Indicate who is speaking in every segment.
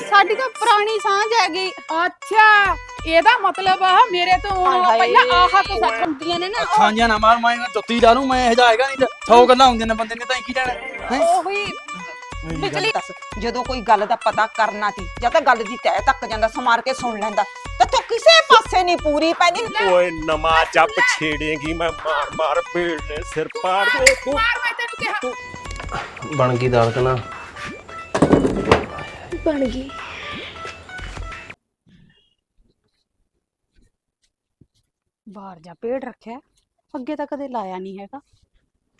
Speaker 1: ਸਾਡੀ ਤਾਂ ਪੁਰਾਣੀ ਸਾਂਝ ਹੈਗੀ।
Speaker 2: ਅੱਛਾ ਇਹਦਾ ਮਤਲਬ ਆ ਮੇਰੇ ਤੋਂ ਹੁਣ
Speaker 1: ਹਾਏ।
Speaker 2: ਪਹਿਲਾਂ ਆਹ ਕੁਛ ਹੁੰਦੀਆਂ ਨੇ ਨਾ
Speaker 3: ਅੱਖਾਂ ਜਿਹਾ ਨਾ ਮਾਰ ਮੈਂ ਜੁੱਤੀ ਲਾ ਲੂੰ ਮੈਂ ਹੈਗਾ ਨਹੀਂ ਸੌ ਗੱਲਾਂ ਹੁੰਦੀਆਂ ਨੇ ਬੰਦੇ ਨੇ ਤਾਂ ਕੀ ਲੈਣਾ ਹੈ?
Speaker 1: ਉਹੀ
Speaker 4: ਬਿਜਲੀ ਦੱਸ ਜਦੋਂ ਕੋਈ ਗੱਲ ਦਾ ਪਤਾ ਕਰਨਾ ਸੀ ਜਾਂ ਤਾਂ ਗੱਲ ਦੀ ਤਹਿ ਤੱਕ ਜਾਂਦਾ ਸਮਾਰ ਕੇ ਸੁਣ ਲੈਂਦਾ ਤੇ ਤੂੰ ਕਿਸੇ ਪਾਸੇ ਨਹੀਂ ਪੂਰੀ ਪੈਂਦੀ।
Speaker 5: ਓਏ ਨਮਾ ਜੱਪ ਛੇੜੇਗੀ ਮੈਂ ਮਾਰ ਮਾਰ ਪੇੜ ਨੇ ਸਿਰ ਪਾੜ ਦੇ। ਤੂੰ
Speaker 2: ਮਾਰ ਮੈਂ ਤੈਨੂੰ ਕਿਹਾ।
Speaker 6: ਬਣ ਗਈ ਦਾਲ ਕਨਾ।
Speaker 7: ਬਣ ਗਈ।
Speaker 1: ਬਾਹਰ ਜਾ ਪੇੜ ਰੱਖਿਆ। ਅੱਗੇ ਤਾਂ ਕਦੇ ਲਾਇਆ ਨਹੀਂ ਹੈਗਾ।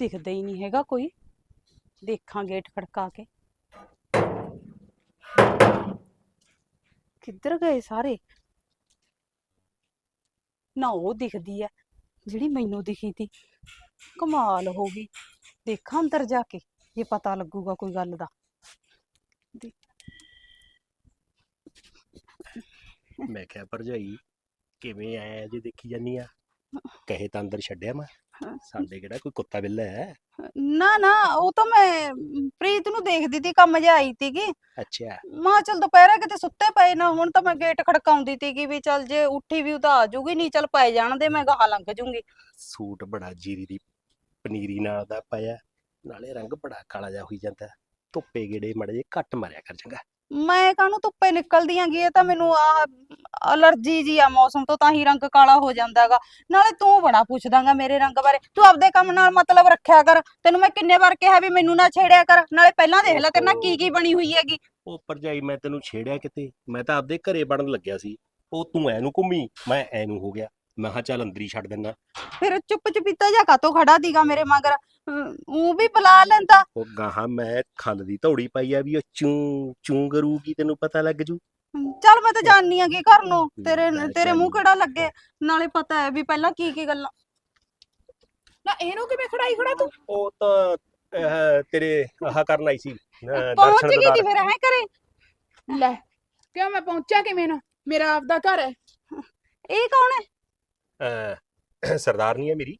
Speaker 1: ਦਿਖਦਾ ਹੀ ਨਹੀਂ ਹੈਗਾ ਕੋਈ। ਦੇਖਾਂ ਗੇਟ ਖੜਕਾ ਕੇ। ਕਿੱਧਰ ਗਏ ਸਾਰੇ? ਨਾ ਉਹ ਦਿਖਦੀ ਹੈ ਜਿਹੜੀ ਮੈਨੂੰ ਦਿਖੀ ਤੀ। ਕਮਾਲ ਹੋ ਗਈ। ਦੇਖਾਂ ਅੰਦਰ ਜਾ ਕੇ ਇਹ ਪਤਾ ਲੱਗੂਗਾ ਕੋਈ ਗੱਲ ਦਾ।
Speaker 5: ਮੈਂ ਕਿਹਾ ਭਰਜਾਈ ਕਿਵੇਂ ਆਇਆ ਜੇ ਦੇਖੀ ਜਾਨੀ ਆ? ਕਹੇ ਤਾਂ ਅੰਦਰ ਛੱਡਿਆ ਮੈਂ। ਸਾਡੇ ਕਿਹੜਾ ਕੋਈ ਕੁੱਤਾ ਬਿੱਲਾ ਹੈ?
Speaker 1: ਨਾ ਨਾ ਉਹ ਤਾਂ ਮੈਂ ਪ੍ਰੀਤ ਨੂੰ ਦੇਖਦੀ ਤੀ ਕੰਮ ਜਿਹਾ ਆਈ ਤੀਗੀ।
Speaker 5: ਅੱਛਾ।
Speaker 1: ਮਾਂ ਚਲ ਦੁਪਹਿਰੇ ਕਿਤੇ ਸੁੱਤੇ ਪਏ ਨਾ ਹੁਣ ਤਾਂ ਮੈਂ ਗੇਟ ਖੜਕਾਉਂਦੀ ਤੀਗੀ ਵੀ ਚੱਲ ਜੇ ਉੱਠੀ ਵੀ ਉਹ ਤਾਂ ਆ ਜੂਗੀ ਨਹੀਂ ਚੱਲ ਪੈ ਜਾਣ ਦੇ ਮੈਂ ਗਾਹਾਂ ਲੰਘ ਜੂੰਗੀ।
Speaker 5: ਸੂਟ ਬੜਾ ਜੀਰੀ ਦੀ ਪਨੀਰੀ ਨਾਲ ਦਾ ਪਾਇਆ ਨਾਲੇ ਰੰਗ ਬੜਾ ਕਾਲਾ ਜਿਹਾ ਹੋਈ ਜਾਂਦਾ। ਧੁੱਪੇ ਗੇੜੇ ਮੜੇ ਜੇ ਘੱਟ ਮਾਰਿਆ ਕਰ ਚੰਗਾ।
Speaker 1: ਮੈਂ ਕਾਹਨੂੰ ਧੁੱਪੇ ਨਿਕਲਦੀ ਆਂਗੀ ਇਹ ਤਾਂ ਮੈਨੂੰ ਆ ਅਲਰਜੀ ਜੀ ਆ ਮੌਸਮ ਤੋਂ ਤਾਂ ਹੀ ਰੰਗ ਕਾਲਾ ਹੋ ਜਾਂਦਾਗਾ ਨਾਲੇ ਤੂੰ ਬੜਾ ਪੁੱਛਦਾਗਾ ਮੇਰੇ ਰੰਗ ਬਾਰੇ। ਤੂੰ ਆਪਦੇ ਕੰਮ ਨਾਲ ਮਤਲਬ ਰੱਖਿਆ ਕਰ। ਤੈਨੂੰ ਮੈਂ ਕਿੰਨੇ ਵਾਰ ਕਿਹਾ ਵੀ ਮੈਨੂੰ ਨਾ ਛੇੜਿਆ ਕਰ। ਨਾਲੇ ਪਹਿਲਾਂ ਦੇਖ ਲੈ ਤੇਰੇ ਨਾਲ ਕੀ ਕੀ ਬਣੀ ਹੋਈ ਹੈਗੀ।
Speaker 5: ਉਹ ਭਰਜਾਈ ਮੈਂ ਤੈਨੂੰ ਛੇੜਿਆ ਕਿਤੇ? ਮੈਂ ਤਾਂ ਆਪਦੇ ਘਰੇ ਬਣਨ ਲੱਗਿਆ ਸੀ। ਉਹ ਤੂੰ ਐ ਨੂੰ ਘੁੰਮੀ ਮੈਂ ਐ ਨੂੰ ਹੋ ਗਿਆ। ਮੈਂ ਕਿਹਾ ਚੱਲ ਅੰਦਰ ਹੀ ਛੱਡ ਦਿੰਦਾ।
Speaker 1: ਫਿਰ ਚੁੱਪ ਚੁਪੀਤਾ ਜਾ ਕਾਤੋਂ ਖੜਾ ਦੀਗਾ ਮੇਰੇ ਮਗਰ? ਉਹ ਵੀ ਬੁਲਾ ਲੈਂਦਾ।
Speaker 5: ਉਹ ਗਾਹਾਂ ਮੈਂ ਖੰਡ ਦੀ ਧੌੜੀ ਪਾਈ ਆ ਵੀ ਉਹ ਚੂੰ ਚੂੰ ਕਰੂਗੀ ਤੈਨੂੰ ਪਤਾ ਲੱਗ ਜੂ।
Speaker 1: ਚੱਲ ਮੈਂ ਤਾਂ ਜਾਣਨੀ ਆਂਗੀ ਘਰ ਨੂੰ ਤੇਰੇ
Speaker 5: ਲੈ
Speaker 1: ਤੇਰੇ ਮੂੰਹ। ਕਿਹੜਾ ਲੱਗੇ ਨਾਲੇ ਪਤਾ ਹੈ ਵੀ ਪਹਿਲਾਂ ਕੀ ਕੀ ਗੱਲਾਂ।
Speaker 2: ਨਾ ਇਹਨੂੰ ਕਿਵੇਂ ਖੜਾਈ ਖੜਾ ਤੂੰ?
Speaker 5: ਉਹ ਤਾਂ ਅਹ, ਤੇਰੇ ਆਹ ਕਰਨ ਆਈ ਸੀ ਅਹ,
Speaker 1: ਪਹੁੰਚ
Speaker 5: ਦਰਸ਼ਨ
Speaker 1: ਗਈ
Speaker 5: ਦਿਦਾਰ
Speaker 1: ਤੀ ਫਿਰ ਹੈ ਕਰੇ
Speaker 2: ਲੈ ਕਿਉਂ ਮੈਂ ਪਹੁੰਚਿਆ ਕਿਵੇਂ ਨਾ? ਮੇਰਾ ਆਪਦਾ ਘਰ ਹੈ।
Speaker 1: ਇਹ ਕੌਣ ਹੈ?
Speaker 5: ਅਹ, ਸਰਦਾਰਨੀ ਹੈ ਮੇਰੀ।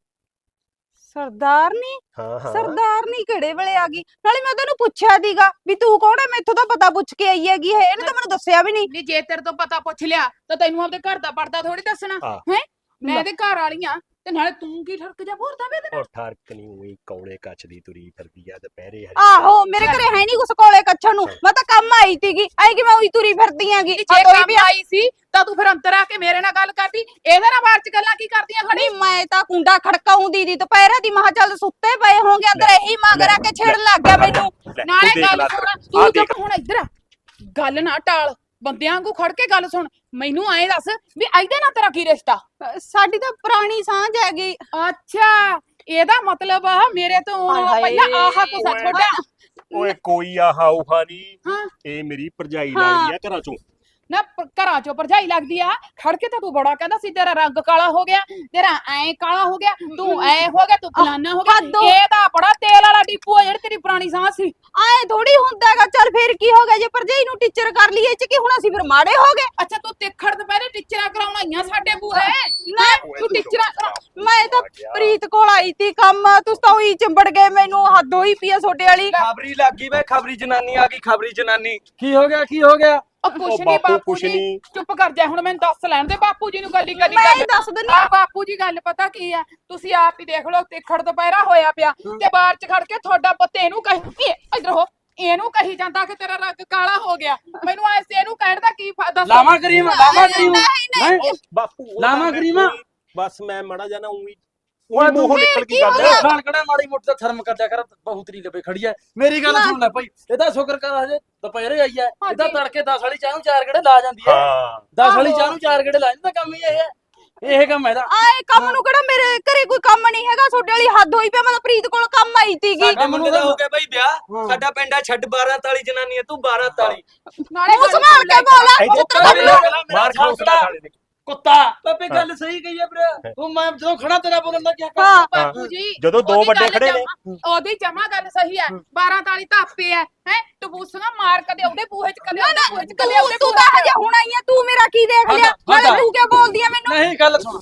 Speaker 1: ਸਰਦਾਰਨੀ
Speaker 5: ਹਾਂ ਹਾਂ।
Speaker 1: ਸਰਦਾਰਨੀ ਕਿਹੜੇ ਵੇਲੇ ਆ ਗਈ। ਨਾਲੇ ਮੈਂ ਤੈਨੂੰ ਪੁੱਛਿਆ ਦੀਗਾ ਵੀ ਤੂੰ ਕੌਣ ਹੈ ਮੈਥੋਂ ਤਾਂ ਪਤਾ ਪੁੱਛ ਕੇ ਆਈ ਹੈਗੀ ਹੈ ਇਹਨੇ ਤਾਂ ਮੈਨੂੰ ਦੱਸਿਆ ਵੀ ਨਹੀਂ
Speaker 2: ਨਹੀਂ ਜੇ ਤੇਰੇ ਤੋਂ ਪਤਾ ਪੁੱਛ ਲਿਆ ਤਾਂ ਤੈਨੂੰ ਆਪਦੇ ਘਰ ਦਾ ਪਰਦਾ ਥੋੜੀ ਦੱਸਣਾ
Speaker 5: ਹਾਂ।
Speaker 2: ਹੈ? ਮੈਂ। ਇਹਦੇ ਘਰ ਵਾਲੀਆਂ ਤੇ ਨਾਲੇ ਤੂੰ ਕੀ ਠਰਕ ਜਾ ਭੋਰਦਾ ਵੇ ਇਹਦੇ ਨਾਲ?
Speaker 5: ਉਹ ਠਰਕ ਨਹੀਂ ਹੋਈ ਕੌਲੇ ਕੱਚ ਦੀ ਤੁਰੀ ਫਿਰਦੀ ਆ ਦੁਪਹਿਰੇ ਹਰੀ
Speaker 1: ਆਹੋ ਮੇਰੇ ਘਰੇ ਹੈ ਨਹੀਂ ਕੁਛ ਕੋਲੇ ਕੱਛਣ ਨੂੰ। ਮੈਂ ਤਾਂ ਕੰਮ ਆਈ ਤੀਗੀ ਆਈ ਕਿ ਮੈਂ ਉਹੀ ਤੁਰੀ ਫਿਰਦੀ ਆਂਗੀ?
Speaker 2: ਜੇ ਕੰਮ ਆਈ ਸੀ ਤਾਂ ਤੂੰ ਫਿਰ ਅੰਦਰ ਆ ਕੇ ਮੇਰੇ ਨਾਲ ਗੱਲ ਕਰਦੀ। ਇਹਦੇ ਨਾਲ ਬਾਹਰ ਚ ਗੱਲਾਂ ਕੀ ਕਰਦੀਆਂ ਖੜੀ
Speaker 1: ਨਹੀਂ ਮੈਂ ਤਾਂ ਕੁੰਡਾ ਖੜਕਾਉਂਦੀ ਦੀ ਦੁਪਹਿਰੇ ਦੀ ਮਹਾ ਚੱਲ ਸੁੱਤੇ ਪਏ ਹੋਗੇ ਅੰਦਰ ਇਹੀ ਮਗਰ ਆ ਕੇ ਛੇੜਨ ਲੱਗ ਗਿਆ ਮੈਨੂੰ।
Speaker 2: ਨਾਲੇ
Speaker 5: ਤੂੰ
Speaker 2: ਗੱਲ ਸੁਣ ਤੂੰ। ਚੁੱਪ ਹੁਣ ਇੱਧਰ ਆ। ਗੱਲ ਨਾ ਟਾਲ। ਬੰਦਿਆਂ ਵਾਂਗੂ ਖੜ ਕੇ ਗੱਲ ਸੁਣ ਮੈਨੂੰ ਐਂ ਦੱਸ ਵੀ ਇਹਦੇ ਨਾਲ ਤੇਰਾ ਕੀ ਰਿਸ਼ਤਾ
Speaker 1: ਸਾਡੀ ਤਾਂ ਪੁਰਾਣੀ ਸਾਂਝ ਹੈਗੀ
Speaker 2: ਅੱਛਾ ਇਹਦਾ ਮਤਲਬ ਆ ਮੇਰੇ ਤੋਂ
Speaker 1: ਹਾਏ ਹਾਏ।
Speaker 2: ਪਹਿਲਾਂ ਆਹ ਕੁਛ
Speaker 5: ਓਏ।
Speaker 2: ਛੋਟਾ
Speaker 5: ਓਏ ਕੋਈ ਆਹਾ ਉਹਾ ਨਹੀਂ
Speaker 2: ਹਾਂ
Speaker 5: ਇਹ ਮੇਰੀ ਭਰਜਾਈ
Speaker 1: ਹਾਂ।
Speaker 5: ਲੱਗਦੀ ਆ ਘਰਾਂ ਚੋਂ
Speaker 2: ਨਾ ਪ- ਘਰਾਂ ਚੋਂ ਭਰਜਾਈ ਲੱਗਦੀ ਆ ਖੜ ਕੇ ਤਾਂ ਤੂੰ ਬੜਾ ਕਹਿੰਦਾ ਸੀ ਤੇਰਾ ਰੰਗ ਕਾਲਾ ਹੋ ਗਿਆ ਤੇਰਾ ਐ ਕਾਲਾ ਹੋ ਗਿਆ ਤੂੰ ਐ ਹੋ ਗਿਆ ਤੂੰ ਫਲਾਨਾ ਹੋ
Speaker 1: ਹੱਦੋਂ।
Speaker 2: ਗਿਆ ਇਹ ਤਾਂ ਬੜਾ ਤੇਲ ਵਾਲਾ ਡਿਪੂ ਆ ਜਿਹੜੀ ਤੇਰੀ ਪੁਰਾਣੀ ਸਾਹ ਸੀ।
Speaker 1: ਆਏ ਥੋੜੀ ਹੁੰਦਾ ਹੈਗਾ ਚੱਲ ਫੇਰ ਕੀ ਹੋ ਗਿਆ ਜੇ ਭਰਜਾਈ ਨੂੰ ਟੀਚਰ ਕਰ ਲਈਏ ਚ ਕੀ ਹੁਣ ਅਸੀਂ ਫਿਰ ਮਾੜੇ ਹੋ ਗਏ।
Speaker 2: ਅੱਛਾ ਤੂੰ ਤਿੱਖੜ ਦੁਪਹਿਰੇ ਟੀਚਰਾਂ ਕਰਾਉਣਾਈਆਂ ਸਾਡੇ ਬੂਹੇ।
Speaker 1: ਨਾ
Speaker 2: ਤੂੰ ਟੀਚਰਾਂ ਕਰਾ
Speaker 1: ਮੈਂ ਤਾਂ ਪ੍ਰੀਤ ਕੋਲ ਆਈ ਤੀ ਕੰਮ ਤੁਸੀਂ ਤਾਂ ਉਹੀ ਚੰਬੜ ਗਏ ਮੈਨੂੰ ਹੱਦ ਹੋਈ ਪਈ ਆ ਛੋਟੇ ਵਾਲੀ।
Speaker 3: ਖਬਰੀ ਲੱਗੀ ਵੇ ਖਬਰੀ ਜਨਾਨੀ ਆ ਗਈ ਖਬਰੀ ਜਨਾਨੀ। ਕੀ ਹੋ ਗਿਆ ਕੀ ਹੋ ਗਿਆ?
Speaker 2: ਉਹ ਕੁਛ
Speaker 5: ਉਹ
Speaker 2: ਨਹੀਂ
Speaker 5: ਬਾਪੂ
Speaker 2: ਬਾਪੂ
Speaker 5: ਕੁਛ
Speaker 2: ਜੀ
Speaker 5: ਨਹੀਂ
Speaker 2: ਚੁੱਪ ਕਰ ਜਾ ਹੁਣ ਮੈਨੂੰ ਦੱਸ ਲੈਣ ਦੇ ਬਾਪੂ ਜੀ ਨੂੰ ਗੱਲੀ
Speaker 1: ਮੈਂ ਹੀ ਦੱਸ ਦਿੰਨੀ
Speaker 2: ਆ। ਬਾਪੂ ਜੀ ਗੱਲ ਪਤਾ ਕੀ ਆ? ਤੁਸੀਂ ਆਪ ਹੀ ਦੇਖ ਲਓ ਤਿੱਖੜ ਦੁਪਹਿਰਾ ਹੋਇਆ ਪਿਆ ਤੇ ਬਾਹਰ ਚ ਖੜ ਕੇ ਤੁਹਾਡਾ ਪੱਤੇ ਇਹਨੂੰ ਕਹੀ ਇਧਰ ਹੋ ਇਹਨੂੰ ਕਹੀ ਜਾਂਦਾ ਕਿ ਤੇਰਾ ਰੰਗ ਕਾਲਾ ਹੋ ਗਿਆ। ਮੈਨੂੰ ਐਸੇ ਇਹਨੂੰ ਕਹਿਣ ਦਾ ਕੀ ਫਾਇਦਾ
Speaker 3: ਲਾਵਾਂ ਕਰੀਮ ਲਾਵਾਂ ਕਰੀਮ। ਹੈਂ?
Speaker 5: ਉਹ ਬਾਪੂ ਉਹ
Speaker 3: ਲਾਵਾਂ
Speaker 5: ਤਾਂ ਮੈਂ ਬਸ ਮੈਂ ਮੜਾ ਜਾਣਾ ਉਹੀ
Speaker 3: ਓਏ
Speaker 5: ਉਹੀ ਮੂੰਹੋਂ ਨਿਕਲ ਗਈ ਗੱਲ
Speaker 3: ਖਾਲ ਕੜਾ ਮਾੜੀ ਮੋਟੀ ਤਾਂ ਸ਼ਰਮ ਕਰ ਲਿਆ ਕਰ ਬਹੁਤ ਨਹੀਂ ਲੱਭੇ ਖੜੀ ਐ। ਮੇਰੀ ਗੱਲ ਸੁਣ ਲੈ ਭਾਈ ਇਹਦਾ ਸ਼ੁਕਰ ਕਰ ਹਜੇ ਦੁਪਹਿਰੇ ਆਈ ਐ। ਇਹਦਾ। ਤੜਕੇ 10 ਵਾਲੀ ਚਾਹ ਨੂੰ ਚਾਰ ਗੇੜੇ ਲਾ ਜਾਂਦੀ ਐ।
Speaker 5: ਹਾਂ।
Speaker 3: 10 ਵਾਲੀ। ਚਾਹ ਨੂੰ ਚਾਰ ਗੇੜੇ ਲਾ ਜਾਂਦਾ ਕੰਮ ਹੀ ਇਹ ਹੈ ਇਹ ਕੰਮ ਇਹਦਾ।
Speaker 1: ਆਏ ਕੰਮ ਨੂੰ ਕਿਹੜਾ ਮੇਰੇ ਘਰੇ ਕੋਈ ਕੰਮ ਨਹੀਂ ਹੈਗਾ ਛੋਟੇ ਵਾਲੀ ਹੱਦ ਹੋਈ ਪਈ ਆ, ਮੈਂ ਤਾਂ ਪ੍ਰੀਤ ਕੋਲ ਕੰਮ ਆਈ ਤੀਗੀ
Speaker 3: ਸਾਡਾ ਮੁੰਡੇ ਦਾ ਹੋ ਗਿਆ
Speaker 8: ਬਈ ਵਿਆਹ। ਸਾਡਾ ਪਿੰਡ ਆ ਛੱਡ 12 ਤਾਲੀ ਜਨਾਨੀ ਹੈ ਤੂੰ 12 ਤਾਲੀ।
Speaker 2: ਨਾਲੇ
Speaker 1: ਸੰਭਾਲ ਕੇ ਬੋਲ। ਦਾ
Speaker 5: ਮਾਰ ਖੋਸਲਾ ਸਾਲੇ ਨੇ
Speaker 3: ਕੁੱਤਾ। ਪਾਪੇ ਗੱਲ ਸਹੀ ਕਹੀ ਐ ਵੀਰੇ। ਤੂੰ ਮੈਂ ਜਦੋਂ ਖੜਾ ਤੇਰਾ ਬੋਲਣ ਦਾ ਕੀ
Speaker 1: ਹਾਂ
Speaker 2: ਬਾਪੂ ਜੀ
Speaker 5: ਜਦੋਂ ਦੋ
Speaker 2: ਉਹਦੀ
Speaker 5: ਵੱਡੇ
Speaker 2: ਗੱਲ
Speaker 5: ਖੜੇ ਨੇ।
Speaker 2: ਜਮਾਂ- ਉਹਦੀ ਜਮਾ ਗੱਲ ਸਹੀ ਹੈ। 12 ਤਾਲੀ ਤਾਪੇ ਹੈ ਹੈ? ਟਬੂਸਗਾ ਮਾਰ ਕਦੇ ਉਹਦੇ ਬੂਹੇ ਚ ਕਦੇ ਉਹਦੇ ਬੂਹੇ ਚ ਕਦੇ ਉਹਦੇ
Speaker 1: ਤੂੰ ਤੂੰ ਹਜੇ ਹੁਣ ਆਈ ਆ ਤੂੰ ਮੇਰਾ ਕੀ ਦੇਖ ਲਿਆ?
Speaker 3: ਹਾਂ ਤਾਂ-
Speaker 1: ਨਾਲੇ ਤੂੰ ਕਿਉਂ ਬੋਲਦੀ ਆ ਮੈਨੂੰ?
Speaker 3: ਨਹੀਂ ਗੱਲ ਸੁਣ।